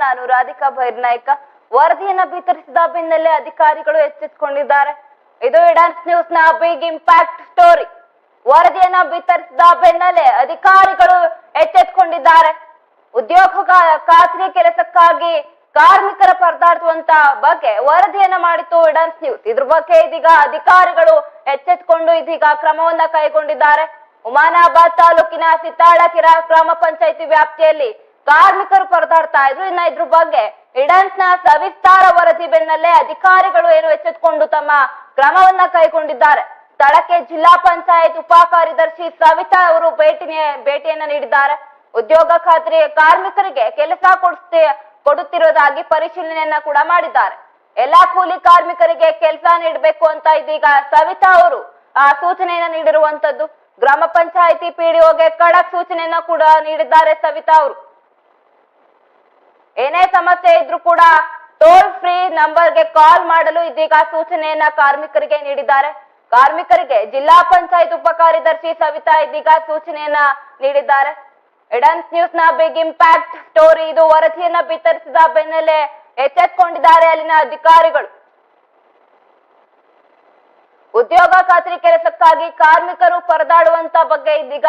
ನಾನು ರಾಧಿಕಾ ಭೈರ್ನಾಯ್ಕ ವರದಿಯನ್ನ ಬಿತ್ತರಿಸಿದ ಬೆನ್ನಲ್ಲೇ ಅಧಿಕಾರಿಗಳು ಎಚ್ಚೆತ್ತುಕೊಂಡಿದ್ದಾರೆ ಇದು ಇಡನ್ಸ್ ನ್ಯೂಸ್ನ ಬಿಗ್ ಇಂಪ್ಯಾಕ್ಟ್ ಸ್ಟೋರಿ ವರದಿಯನ್ನ ಬಿತ್ತರಿಸಿದ ಬೆನ್ನಲ್ಲೇ ಅಧಿಕಾರಿಗಳು ಎಚ್ಚೆತ್ತುಕೊಂಡಿದ್ದಾರೆ ಉದ್ಯೋಗ ಖಾತ್ರಿ ಕೆಲಸಕ್ಕಾಗಿ ಕಾರ್ಮಿಕರ ಪರದಾಡುವಂತ ಬಗ್ಗೆ ವರದಿಯನ್ನ ಮಾಡಿತ್ತು ಇಡನ್ಸ್ ನ್ಯೂಸ್ ಇದ್ರ ಬಗ್ಗೆ ಇದೀಗ ಅಧಿಕಾರಿಗಳು ಎಚ್ಚೆತ್ಕೊಂಡು ಇದೀಗ ಕ್ರಮವನ್ನ ಕೈಗೊಂಡಿದ್ದಾರೆ. ಉಮಾನಾಬಾದ್ ತಾಲೂಕಿನ ಸಿತಾಳಕಿರ ಗ್ರಾಮ ಪಂಚಾಯಿತಿ ವ್ಯಾಪ್ತಿಯಲ್ಲಿ ಕಾರ್ಮಿಕರು ಪರದಾಡ್ತಾ ಇದ್ರು. ಇನ್ನ ಇದ್ರ ಬಗ್ಗೆ ಇಡನ್ಸ್ನ ಸವಿಸ್ತಾರ ವರದಿ ಬೆನ್ನಲ್ಲೇ ಅಧಿಕಾರಿಗಳು ಏನು ಎಚ್ಚೆತ್ತುಕೊಂಡು ತಮ್ಮ ಕ್ರಮವನ್ನ ಕೈಗೊಂಡಿದ್ದಾರೆ. ಸ್ಥಳಕ್ಕೆ ಜಿಲ್ಲಾ ಪಂಚಾಯತ್ ಉಪ ಕಾರ್ಯದರ್ಶಿ ಸವಿತಾ ಅವರು ಭೇಟಿ ಭೇಟಿಯನ್ನ ನೀಡಿದ್ದಾರೆ. ಉದ್ಯೋಗ ಖಾತ್ರಿ ಕಾರ್ಮಿಕರಿಗೆ ಕೆಲಸ ಕೊಡಿಸ್ತೇ, ಕೊಡುತ್ತಿರೋದಾಗಿ ಪರಿಶೀಲನೆಯನ್ನ ಕೂಡ ಮಾಡಿದ್ದಾರೆ. ಎಲ್ಲಾ ಕೂಲಿ ಕಾರ್ಮಿಕರಿಗೆ ಕೆಲಸ ನೀಡಬೇಕು ಅಂತ ಇದೀಗ ಸವಿತಾ ಅವರು, ಆ, ಸೂಚನೆಯನ್ನ ನೀಡಿರುವಂತದ್ದು. ಗ್ರಾಮ ಪಂಚಾಯತಿ ಪಿಡಿಒಗೆ ಖಡಕ್ ಸೂಚನೆಯನ್ನ ಕೂಡ ನೀಡಿದ್ದಾರೆ ಸವಿತಾ ಅವರು. ಏನೇ ಸಮಸ್ಯೆ ಇದ್ರೂ ಕೂಡ ಟೋಲ್ ಫ್ರೀ ನಂಬರ್ಗೆ ಕಾಲ್ ಮಾಡಲು ಇದೀಗ ಸೂಚನೆಯನ್ನ ಕಾರ್ಮಿಕರಿಗೆ ನೀಡಿದ್ದಾರೆ. ಕಾರ್ಮಿಕರಿಗೆ ಜಿಲ್ಲಾ ಪಂಚಾಯತ್ ಉಪ ಕಾರ್ಯದರ್ಶಿ ಸವಿತಾ ಇದೀಗ ಸೂಚನೆಯನ್ನ ನೀಡಿದ್ದಾರೆ. ಎಡನ್ಸ್ ನ್ಯೂಸ್ನ ಬಿಗ್ ಇಂಪ್ಯಾಕ್ಟ್ ಸ್ಟೋರಿ ಇದು ವರದಿಯನ್ನ ಬಿತ್ತರಿಸಿದ ಬೆನ್ನಲ್ಲೇ ಎಚ್ಚೆತ್ಕೊಂಡಿದ್ದಾರೆ ಅಲ್ಲಿನ ಅಧಿಕಾರಿಗಳು. ಉದ್ಯೋಗ ಖಾತ್ರಿ ಕೆಲಸಕ್ಕಾಗಿ ಕಾರ್ಮಿಕರು ಪರದಾಡುವಂತ ಬಗ್ಗೆ ಇದೀಗ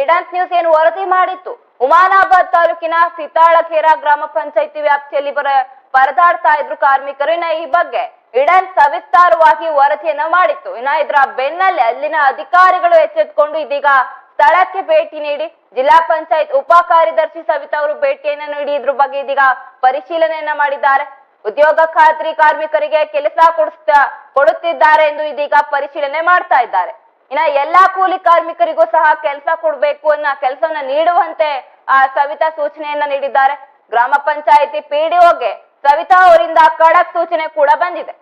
ಎಡನ್ಸ್ ನ್ಯೂಸ್ ಏನು ವರದಿ ಮಾಡಿತ್ತು. ಉಮಾನಾಬಾದ್ ತಾಲೂಕಿನ ಸಿತಾಳಖೇರ ಗ್ರಾಮ ಪಂಚಾಯತಿ ವ್ಯಾಪ್ತಿಯಲ್ಲಿ ಬರ ಪರದಾಡ್ತಾ ಇದ್ರು ಕಾರ್ಮಿಕರು. ಇನ್ನ ಈ ಬಗ್ಗೆ ಇಡನ್ ಸವಿಸ್ತಾರವಾಗಿ ವರದಿಯನ್ನ ಮಾಡಿತ್ತು. ಇನ್ನ ಇದ್ರ ಬೆನ್ನಲ್ಲೇ ಅಲ್ಲಿನ ಅಧಿಕಾರಿಗಳು ಎಚ್ಚೆತ್ಕೊಂಡು ಇದೀಗ ಸ್ಥಳಕ್ಕೆ ಭೇಟಿ ನೀಡಿ ಜಿಲ್ಲಾ ಪಂಚಾಯತ್ ಉಪ ಕಾರ್ಯದರ್ಶಿ ಸವಿತಾ ಅವರು ಭೇಟಿಯನ್ನ ನೀಡಿ ಇದ್ರ ಬಗ್ಗೆ ಇದೀಗ ಪರಿಶೀಲನೆಯನ್ನ ಮಾಡಿದ್ದಾರೆ. ಉದ್ಯೋಗ ಖಾತ್ರಿ ಕಾರ್ಮಿಕರಿಗೆ ಕೆಲಸ ಕೊಡಿಸ್ತಾ ಕೊಡುತ್ತಿದ್ದಾರೆ ಎಂದು ಇದೀಗ ಪರಿಶೀಲನೆ ಮಾಡ್ತಾ ಇದ್ದಾರೆ. ಇನ್ನ ಎಲ್ಲಾ ಕೂಲಿ ಕಾರ್ಮಿಕರಿಗೂ ಸಹ ಕೆಲಸ ಕೊಡ್ಬೇಕು ಅನ್ನೋ ಕೆಲಸವನ್ನ ನೀಡುವಂತೆ ಆ ಸವಿತಾ ಸೂಚನೆಯನ್ನ ನೀಡಿದ್ದಾರೆ. ಗ್ರಾಮ ಪಂಚಾಯತಿ ಪಿಡಿಒಗೆ ಸವಿತಾ ಅವರಿಂದ ಖಡಕ್ ಸೂಚನೆ ಕೂಡ ಬಂದಿದೆ.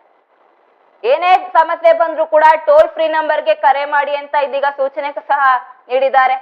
ಏನೇ ಸಮಸ್ಯೆ ಬಂದ್ರು ಕೂಡ ಟೋಲ್ ಫ್ರೀ ನಂಬರ್ಗೆ ಕರೆ ಮಾಡಿ ಅಂತ ಇದೀಗ ಸೂಚನೆ ಸಹ ನೀಡಿದ್ದಾರೆ.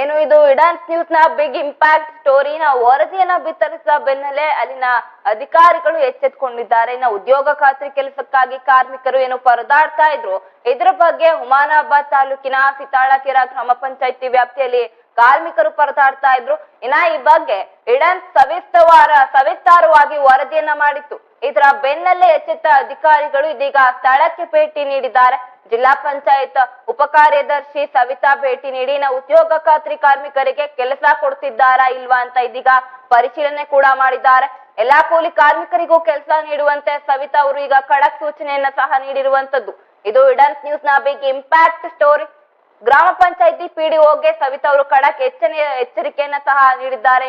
ಏನು ಇದು? ಇಡಾನ್ಸ್ ನ್ಯೂಸ್ನ ಬಿಗ್ ಇಂಪ್ಯಾಕ್ಟ್ ಸ್ಟೋರಿನ ವರದಿಯನ್ನ ಬಿತ್ತರಿಸಿದ ಬೆನ್ನಲ್ಲೇ ಅಲ್ಲಿನ ಅಧಿಕಾರಿಗಳು ಎಚ್ಚೆತ್ಕೊಂಡಿದ್ದಾರೆ. ಇನ್ನ ಉದ್ಯೋಗ ಖಾತ್ರಿ ಕೆಲಸಕ್ಕಾಗಿ ಕಾರ್ಮಿಕರು ಏನು ಪರದಾಡ್ತಾ ಇದ್ರು? ಇದರ ಬಗ್ಗೆ ಹುಮಾನಾಬಾದ್ ತಾಲೂಕಿನ ಸಿತಾಳಕೆರ ಗ್ರಾಮ ಪಂಚಾಯಿತಿ ವ್ಯಾಪ್ತಿಯಲ್ಲಿ ಕಾರ್ಮಿಕರು ಪರದಾಡ್ತಾ ಇದ್ರು. ಇನ್ನ ಈ ಬಗ್ಗೆ ಇಡಾನ್ಸ್ ಸವಿಸ್ತವಾರ ಸವಿಸ್ತಾರವಾಗಿ ವರದಿಯನ್ನ ಮಾಡಿತ್ತು. ಇದರ ಬೆನ್ನಲ್ಲೇ ಎಚ್ಚೆತ್ತ ಅಧಿಕಾರಿಗಳು ಇದೀಗ ಸ್ಥಳಕ್ಕೆ ಭೇಟಿ ನೀಡಿದ್ದಾರೆ. ಜಿಲ್ಲಾ ಪಂಚಾಯತ್ ಉಪ ಕಾರ್ಯದರ್ಶಿ ಸವಿತಾ ಭೇಟಿ ನೀಡಿ ನಾ ಉದ್ಯೋಗ ಖಾತ್ರಿ ಕಾರ್ಮಿಕರಿಗೆ ಕೆಲಸ ಕೊಡ್ತಿದ್ದಾರಾ ಇಲ್ವಾ ಅಂತ ಇದೀಗ ಪರಿಶೀಲನೆ ಕೂಡ ಮಾಡಿದ್ದಾರೆ. ಎಲ್ಲಾ ಕೂಲಿ ಕಾರ್ಮಿಕರಿಗೂ ಕೆಲಸ ನೀಡುವಂತೆ ಸವಿತಾ ಅವರು ಈಗ ಖಡಕ್ ಸೂಚನೆಯನ್ನ ಸಹ ನೀಡಿರುವಂತದ್ದು. ಇದು ಇಡನ್ಸ್ ನ್ಯೂಸ್ನ ಬಿಗ್ ಇಂಪ್ಯಾಕ್ಟ್ ಸ್ಟೋರಿ. ಗ್ರಾಮ ಪಂಚಾಯತಿ ಪಿಡಿಒಗೆ ಸವಿತಾ ಅವರು ಖಡಕ್ ಎಚ್ಚರಿ ಎಚ್ಚರಿಕೆಯನ್ನ ಸಹ ನೀಡಿದ್ದಾರೆ.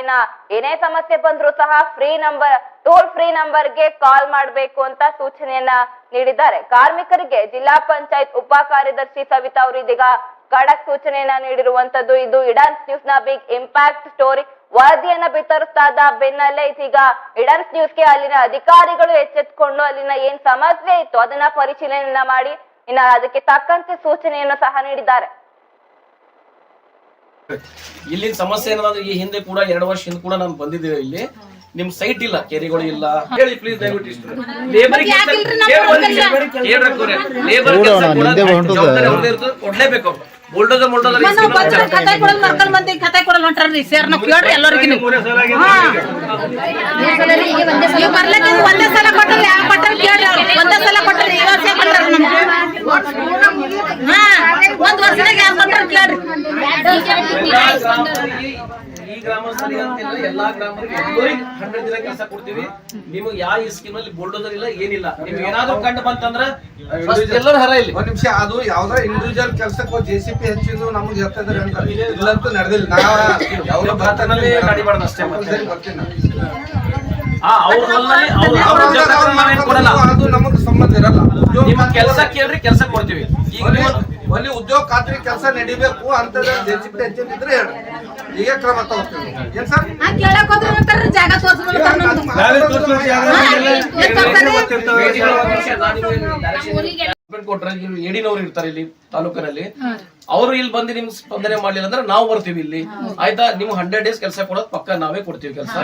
ಏನೇ ಸಮಸ್ಯೆ ಬಂದ್ರು ಸಹ ಫ್ರೀ ನಂಬರ್ ಟೋಲ್ ಫ್ರೀ ನಂಬರ್ಗೆ ಕಾಲ್ ಮಾಡಬೇಕು ಅಂತ ಸೂಚನೆಯನ್ನ ನೀಡಿದ್ದಾರೆ. ಕಾರ್ಮಿಕರಿಗೆ ಜಿಲ್ಲಾ ಪಂಚಾಯತ್ ಉಪ ಕಾರ್ಯದರ್ಶಿ ಸವಿತಾ ಅವರು ಇದೀಗ ಖಡಕ್ ಸೂಚನೆಯನ್ನ ನೀಡಿರುವಂತದ್ದು ಇದು. ಇಡನ್ಸ್ ನ್ಯೂಸ್ನ ಬಿಗ್ ಇಂಪ್ಯಾಕ್ಟ್ ಸ್ಟೋರಿ ವರದಿಯನ್ನ ಬಿತ್ತರಿಸ್ತಾ ಇದ್ದ ಬೆನ್ನಲ್ಲೇ ಇದೀಗ ಇಡನ್ಸ್ ನ್ಯೂಸ್ಗೆ ಅಲ್ಲಿನ ಅಧಿಕಾರಿಗಳು ಎಚ್ಚೆತ್ಕೊಂಡು ಅಲ್ಲಿನ ಏನ್ ಸಮಸ್ಯೆ ಇತ್ತು ಅದನ್ನ ಪರಿಶೀಲನೆ ಮಾಡಿ ಇನ್ನ ಅದಕ್ಕೆ ತಕ್ಕಂತೆ ಸೂಚನೆಯನ್ನು ಸಹ ನೀಡಿದ್ದಾರೆ. ಇಲ್ಲಿ ಸಮಸ್ಯೆ ಏನಂದ್ರೆ ಈ ಹಿಂದೆ ಕೂಡ ಎರಡು ವರ್ಷ ಹಿಂದೆ ಕೂಡ ನಾನು ಬಂದಿದ್ದೇವೆ ಇಲ್ಲಿ. ನಿಮ್ ಸೈಟ್ ಇಲ್ಲ ಕೆರೆಗಳು ಇಲ್ಲ. ಹೇಳಿ ಪ್ಲೀಸ್ ದಯವಿಟ್ಟು ಇಷ್ಟು. ಲೇಬರ್ ಲೇಬರ್ ಕೆಲಸ ಕೂಡ ಜವಾಬ್ದಾರಿ ಅವ್ರದ್ದೇ ಕೊಡ್ಲೇಬೇಕು ಅವ್ರು ಬುಲ್ಡೋಸರ್ ಮುಲ್ಡೋಸರ್ ನಾವು ಬಂದ್ರೆ ಕತೆ ಕೊಡಲ್ ಮರ್ಕಲ್ ಮಂದಿ ಕತೆ ಕೊಡಲ್ ಹೊಂಟ್ರಿ ಸರ್ ನಾವು ಕೇಳ್ರಿ ಎಲ್ಲರಿಗೂ ನೀವು ಬರ್ಲಿಕ್ಕೆ ಒಂದೇ ಸಲ ಕೊಟ್ಟಲ್ಲ ಯಾವ ಕೊಟ್ಟಲ್ಲ ಕೇಳ್ರಿ ಅವ್ರು. ಒಂದೇ ಸಲ ಕೊಟ್ಟರೆ ಈ ವರ್ಷ ಕೊಟ್ಟಾರ ನಮ್ಗೆ. ಹಾ. ಒಂದ್ ವರ್ಷದಾಗ ಯಾರು ಕೊಟ್ಟರು ಕೇಳ್ರಿ. ಈ ಗ್ರಾಮಸ್ಥರಿಗೆ ಅಂತಿಲ್ಲ ಎಲ್ಲಾ ಗ್ರಾಮಕ್ಕೆ ಎಲ್ಲರಿಗೆ ಹಂಡ್ರೆಡ್ ದಿನ ಕೆಲಸ ಕೊಡ್ತೀವಿ. ನಿಮಗೆ ಯಾವ ಈ ಸ್ಕೀಮ್ ಅಲ್ಲಿ ಬುಲ್ಡೋಸರ್ ಇಲ್ಲ ಏನಿಲ್ಲ. ನಿಮ್ಗೆ ಏನಾದ್ರು ಕಂಡು ಬಂತಂದ್ರ ಎಲ್ಲರೂ ಹರ ಇಲ್ಲಿ. ಒಂದ್ ನಿಮಿಷ ಅದು ಯಾವ್ದೋ ಇಂಡಿವಿಜುವಲ್ ಕೆಲಸಕ್ಕೆ ಜೆ ಸಿ ಪಿ ಹೆಚ್ಚಿದ್ದು ನಮ್ಗೆ ಹೇಳ್ತಿದ್ರೆ ಅಂತ. ಇಲ್ಲಂತೂ ನಡೆದಿಲ್ಲ. ನಾವ ಯಾವ್ದೋ ಗಾಡಿ ಮಾಡೋದು ಅಷ್ಟೇ ಮತ್ತೆ. ನಮಗೆ ಸಂಬಂಧ ಇರಲ್ಲ. ನಿಮ್ಮ ಕೆಲಸ ಕೇಳ್ರಿ ಕೆಲಸ ಕೊಡ್ತೀವಿ ಈಗ ಒಲ್ಲಿ ಉದ್ಯೋಗ ಖಾತ್ರಿ ಕೆಲಸ ನಡಿಬೇಕು ಅಂತ ಜೆ ಸಿ ಪಿ ಹೆಚ್ಚಿದ್ರೆ ಹೇಳ್ರಿ. ಈಗ ಕ್ರಮ ಏನ್ ಸರ್ ಇರ್ತಾರೆ ಇಲ್ಲಿ ತಾಲೂಕಿನಲ್ಲಿ ಅವರು ಇಲ್ಲಿ ಬಂದು ನಿಮ್ ಸ್ಪಂದನೆ ಮಾಡ್ಲಿಲ್ಲ ಅಂದ್ರೆ ನಾವು ಬರ್ತೀವಿ ಇಲ್ಲಿ ಆಯ್ತಾ ನಿಮ್ ಹಂಡ್ರೆಡ್ ಡೇಸ್ ಕೆಲಸ ಕೊಡೋದು ಪಕ್ಕ ನಾವೇ ಕೊಡ್ತೀವಿ ಕೆಲಸ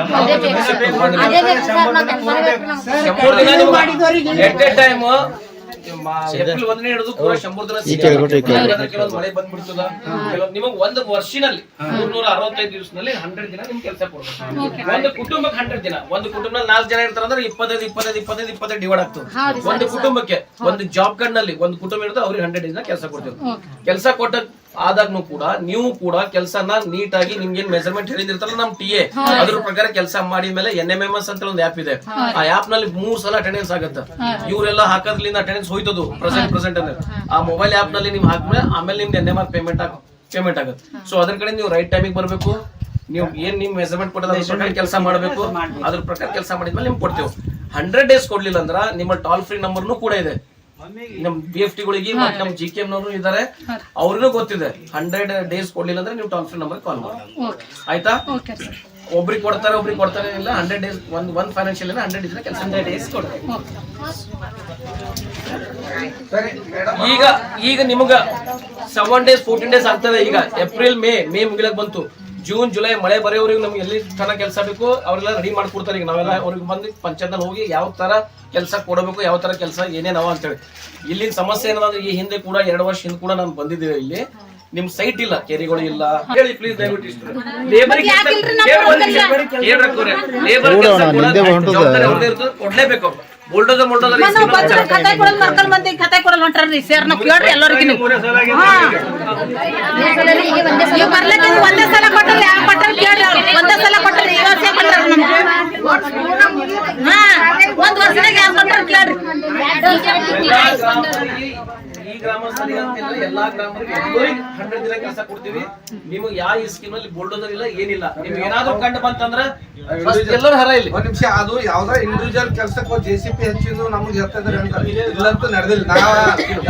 ಎಟ್ ಎ ಟೈಮ್ ಏಪ್ರಿಲ್ ಒಂದನೇ ಹಿಡಿದು ಪೂರ ಶಂಬರ್ ದಿನ ಕೆಲವೊಂದು ಮಳೆ ಬಂದ್ಬಿಡ್ತದ. ಕೆಲವೊಂದು ನಿಮಗೆ ಒಂದು ವರ್ಷನಲ್ಲಿ ಮೂರ್ನೂರ ಅರವತ್ತೈದು ದಿವಸದಲ್ಲಿ ಹಂಡ್ರೆಡ್ ದಿನ ನಿಮ್ ಕೆಲಸ ಕೊಡ್ಬೇಕು. ಒಂದು ಕುಟುಂಬಕ್ಕೆ ಹಂಡ್ರೆಡ್ ದಿನ. ಒಂದು ಕುಟುಂಬದಲ್ಲಿ ನಾಲ್ಕು ಜನ ಇರ್ತಾರೆ ಅಂದ್ರೆ ಇಪ್ಪತ್ತೈದು ಇಪ್ಪತ್ತೈದು ಇಪ್ಪತ್ತೈದು ಇಪ್ಪತ್ತೈದು ಡಿವೈಡ್ ಆಗ್ತದೆ. ಒಂದು ಕುಟುಂಬಕ್ಕೆ ಒಂದು ಜಾಬ್ನಲ್ಲಿ ಒಂದು ಕುಟುಂಬ ಇರುತ್ತೆ ಅವ್ರಿಗೆ ಹಂಡ್ರೆಡ್ ದಿನ ಕೆಲಸ ಕೊಡ್ತೇವೆ. ಕೆಲಸ ಕೊಟ್ಟ ಆದಾಗ್ನು ಕೂಡ ನೀವು ಕೂಡ ಕೆಲಸನ ನೀಟಾಗಿ ನಿಮ್ಗೆ ಏನ್ ಮೆಜರ್ಮೆಂಟ್ ಹೇಳಿದಿರ್ತಲ್ಲ ನಮ್ ಟಿ ಎ ಅದ್ರ ಪ್ರಕಾರ ಕೆಲಸ ಮಾಡಿದ ಮೇಲೆ ಎನ್ ಎಂ ಎಂ ಎಸ್ ಅಂತ ಒಂದು ಆಪ್ ಇದೆ. ಆ ಆಪ್ನಲ್ಲಿ ಮೂರ್ ಸಲ ಅಟೆಂಡೆನ್ಸ್ ಆಗುತ್ತೆ. ಇವರೆಲ್ಲ ಹಾಕೋದ್ರಿಂದ ಅಟೆಂಡೆನ್ಸ್ ಹೋಯ್ತದು ಪ್ರೆಸೆಂಟ್ ಪ್ರೆಸೆಂಟ್ ಅಂದ್ರೆ ಆ ಮೊಬೈಲ್ ಆಪ್ನಲ್ಲಿ ನೀವು ಹಾಕ್ಮೇಲೆ ಆಮೇಲೆ ನಿಮ್ದು N M R payment payment ಆಗುತ್ತೆ. ಸೊ ಅದ್ರ ಕಡೆ ನೀವು ರೈಟ್ ಟೈಮಿಗೆ ಬರಬೇಕು. ನೀವು ಏನ್ ನಿಮ್ ಮೆಜರ್ಮೆಂಟ್ ಕೊಟ್ಟದ ಪ್ರಕಾರ ಕೆಲಸ ಮಾಡಬೇಕು. ಅದ್ರ ಪ್ರಕಾರ ಕೆಲಸ ಮಾಡಿದ್ಮೇಲೆ ನಿಮ್ಗೆ ಕೊಡ್ತೇವೆ. ಹಂಡ್ರೆಡ್ ಡೇಸ್ ಕೊಡ್ಲಿಲ್ಲ ಅಂದ್ರೆ ನಿಮ್ಮ ಟಾಲ್ ಫ್ರೀ ನಂಬರ್ನು ಕೂಡ ಇದೆ. ನಮ್ ಬಿ ಎಫ್ ಟಿಗಳಿಗೆ ಮತ್ತೆ ನಮ್ ಜಿ ಕೆ ನವರು ಇದಾರೆ. ಅವ್ರಿಗೂ ಗೊತ್ತಿದೆ. ಹಂಡ್ರೆಡ್ ಡೇಸ್ ಕೊಡ್ಲಿಲ್ಲ ಅಂದ್ರೆ ನೀವು ಟೋಲ್ ಫ್ರೀ ನಂಬರ್ ಕಾಲ್ ಮಾಡಿ ಆಯ್ತಾ? Okay sir. ಒಬ್ರಿಗೆ ಕೊಡ್ತಾರೆ ಒಬ್ರಿಗೆ ಕೊಡ್ತಾರೆ ಇಲ್ಲ ಹಂಡ್ರೆಡ್ ಡೇಸ್ ಒಂದ್ ಒಂದ್ ಫೈನಾನ್ಷಿಯಲ್ ಹಂಡ್ರೆಡ್ ಇದ್ರೆ ಕೆಲಸ ಹಂಡ್ರೆಡ್ ಡೇಸ್ ಕೊಡ್ತಾರೆ ಸರಿ ಈಗ ಈಗ ನಿಮ್ಗ ಸೆವೆನ್ ಡೇಸ್ ಫೋರ್ಟೀನ್ ಡೇಸ್ ಆಗ್ತದೆ ಈಗ. ಏಪ್ರಿಲ್ ಮೇ ಮೇ ಮುಗಿಲಕ್ ಬಂತು. ಜೂನ್ ಜುಲೈ ಮಳೆ ಬರೆಯೋರಿಗೆ ನಮ್ಗೆ ಎಲ್ಲಿ ತನ ಕೆಲಸ ಬೇಕು ಅವರೆಲ್ಲ ರೆಡಿ ಮಾಡ್ಕೊಡ್ತಾರೆ ಈಗ. ನಾವೆಲ್ಲ ಅವ್ರಿಗೆ ಬಂದು ಪಂಚಾಯತ್ನಲ್ಲಿ ಹೋಗಿ ಯಾವ ತರ ಕೆಲಸ ಕೊಡಬೇಕು ಯಾವ ತರ ಕೆಲಸ ಏನೇನವ ಅಂತೇಳಿ. ಇಲ್ಲಿನ ಸಮಸ್ಯೆ ಏನಂದ್ರೆ ಈ ಹಿಂದೆ ಕೂಡ ಎರಡು ವರ್ಷ ಹಿಂದೆ ಕೂಡ ನಾನು ಬಂದಿದ್ದೇವೆ ಇಲ್ಲಿ. ನಿಮ್ ಸೈಟ್ ಇಲ್ಲ ಕೆರೆಗಳು ಇಲ್ಲ. ಹೇಳಿ ಪ್ಲೀಸ್ ದಯವಿಟ್ಟು ಲೇಬರ್ ಲೇಬರ್ ಕೊಡ್ಲೇಬೇಕು ಅವ್ರು ಬುಲ್ಡೋಸರ್ ಕತೆ ನಾವು ಕೊಡಲ್ ಮರ್ಕಲ್ ಮಂದಿ ಖಾತೆ ಕೊಡಲ್ ಹೊಂಟ್ರಿ ಸರ್ ನಾವು ಕೇಳ್ರಿ ಎಲ್ಲರಿಗೂ ನೀವು ಬರ್ಲಿಕ್ಕೆ ಒಂದೇ ಸಲ ಕೊಟ್ಟಲ್ಲ ಯಾವ ಕೊಟ್ಟಾರ ಕೇಳ್ರಿ ಅವ್ರು. ಒಂದೇ ಸಲ ಕೊಟ್ಟಾರ ಈ ವರ್ಷ ಕೊಟ್ಟಾರ ನಮ್ಗೆ. ಹಾ. ಒಂದ್ ವರ್ಷದಾಗ ಯಾರು ಕೊಟ್ಟಾರ ಕೇಳ್ರಿ. ಈ ಗ್ರಾಮಸ್ಥರಿಗೆ ಅಂತಿಲ್ಲ ಎಲ್ಲಾ ಗ್ರಾಮಗಳಿಗೆ ಎಲ್ಲರಿಗೆ ಹಂಡ್ರೆಡ್ ದಿನ ಕೆಲಸ ಕೊಡ್ತೀವಿ. ನಿಮಗೆ ಯಾವ ಈ ಸ್ಕೀಮ್ ಅಲ್ಲಿ ಬುಲ್ಡೋಸರ್ ಇಲ್ಲ ಏನಿಲ್ಲ. ನಿಮ್ಗೆ ಏನಾದ್ರೂ ಕಂಡು ಬಂತಂದ್ರ ಎಲ್ಲರೂ ಹರ ಇಲ್ಲಿ. ಒಂದ್ ನಿಮಿಷ ಅದು ಯಾವ್ದೋ ಇಂಡಿವಿಜುವಲ್ ಕೆಲ್ಸಕ್ಕೂ ಜೆ ಸಿ ಪಿ ಹೆಚ್ಚಿದ್ದು ನಮ್ಗೆ ಹೇಳ್ತಿದ್ರೆ ಅಂತ. ಇಲ್ಲಂತೂ ನಡೆದಿಲ್ಲ. ನಾವ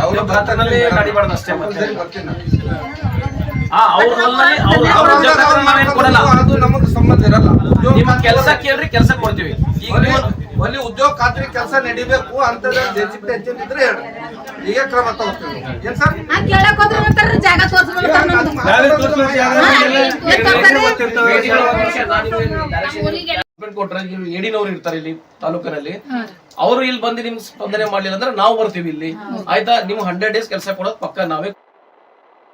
ಯಾವ್ದೋ ಭತ್ತನಲ್ಲಿ ನಡಿಬಾರ್ದು ಅಷ್ಟೇ ಮತ್ತೆ. ನಮಗೆ ಸಂಬಂಧ ಇರಲ್ಲ. ನೀವು ನಿಮ್ಮ ಕೆಲಸ ಕೇಳ್ರಿ ಕೆಲಸ ಕೊಡ್ತೀವಿ. ಈಗ ಒಲಿ ಉದ್ಯೋಗ ಖಾತ್ರಿ ಕೆಲಸ ನಡಿಬೇಕು ಅಂತ ಜೆ ಸಿ ಪಿ ಹೆಚ್ಚಿದ್ರೆ ಹೇಳ್ರಿ. ಈಗ ಕ್ರಮ ತಗೋತೀವಿ. ಏನ್ ಸರ್? ಹಾ ಕೇಳಕ್ ಹೋದ್ರೆ ಅಂತಾರ್ರಿ ಜಾಗ ತೋರ್ಸ್ಬೇಕು ಕೊಟ್ರೆ ಎಡಿನವ್ರು ಇರ್ತಾರೆ ಇಲ್ಲಿ ತಾಲೂಕಿನಲ್ಲಿ ಅವರು ಇಲ್ಲಿ ಬಂದು ನಿಮ್ ಸ್ಪಂದನೆ ಮಾಡ್ಲಿಲ್ಲ ಅಂದ್ರೆ ನಾವು ಬರ್ತೀವಿ ಇಲ್ಲಿ. ಆಯ್ತಾ? ನಿಮ್ ಹಂಡ್ರೆಡ್ ಡೇಸ್ ಕೆಲಸ ಕೊಡೋದು ಪಕ್ಕ ನಾವೇ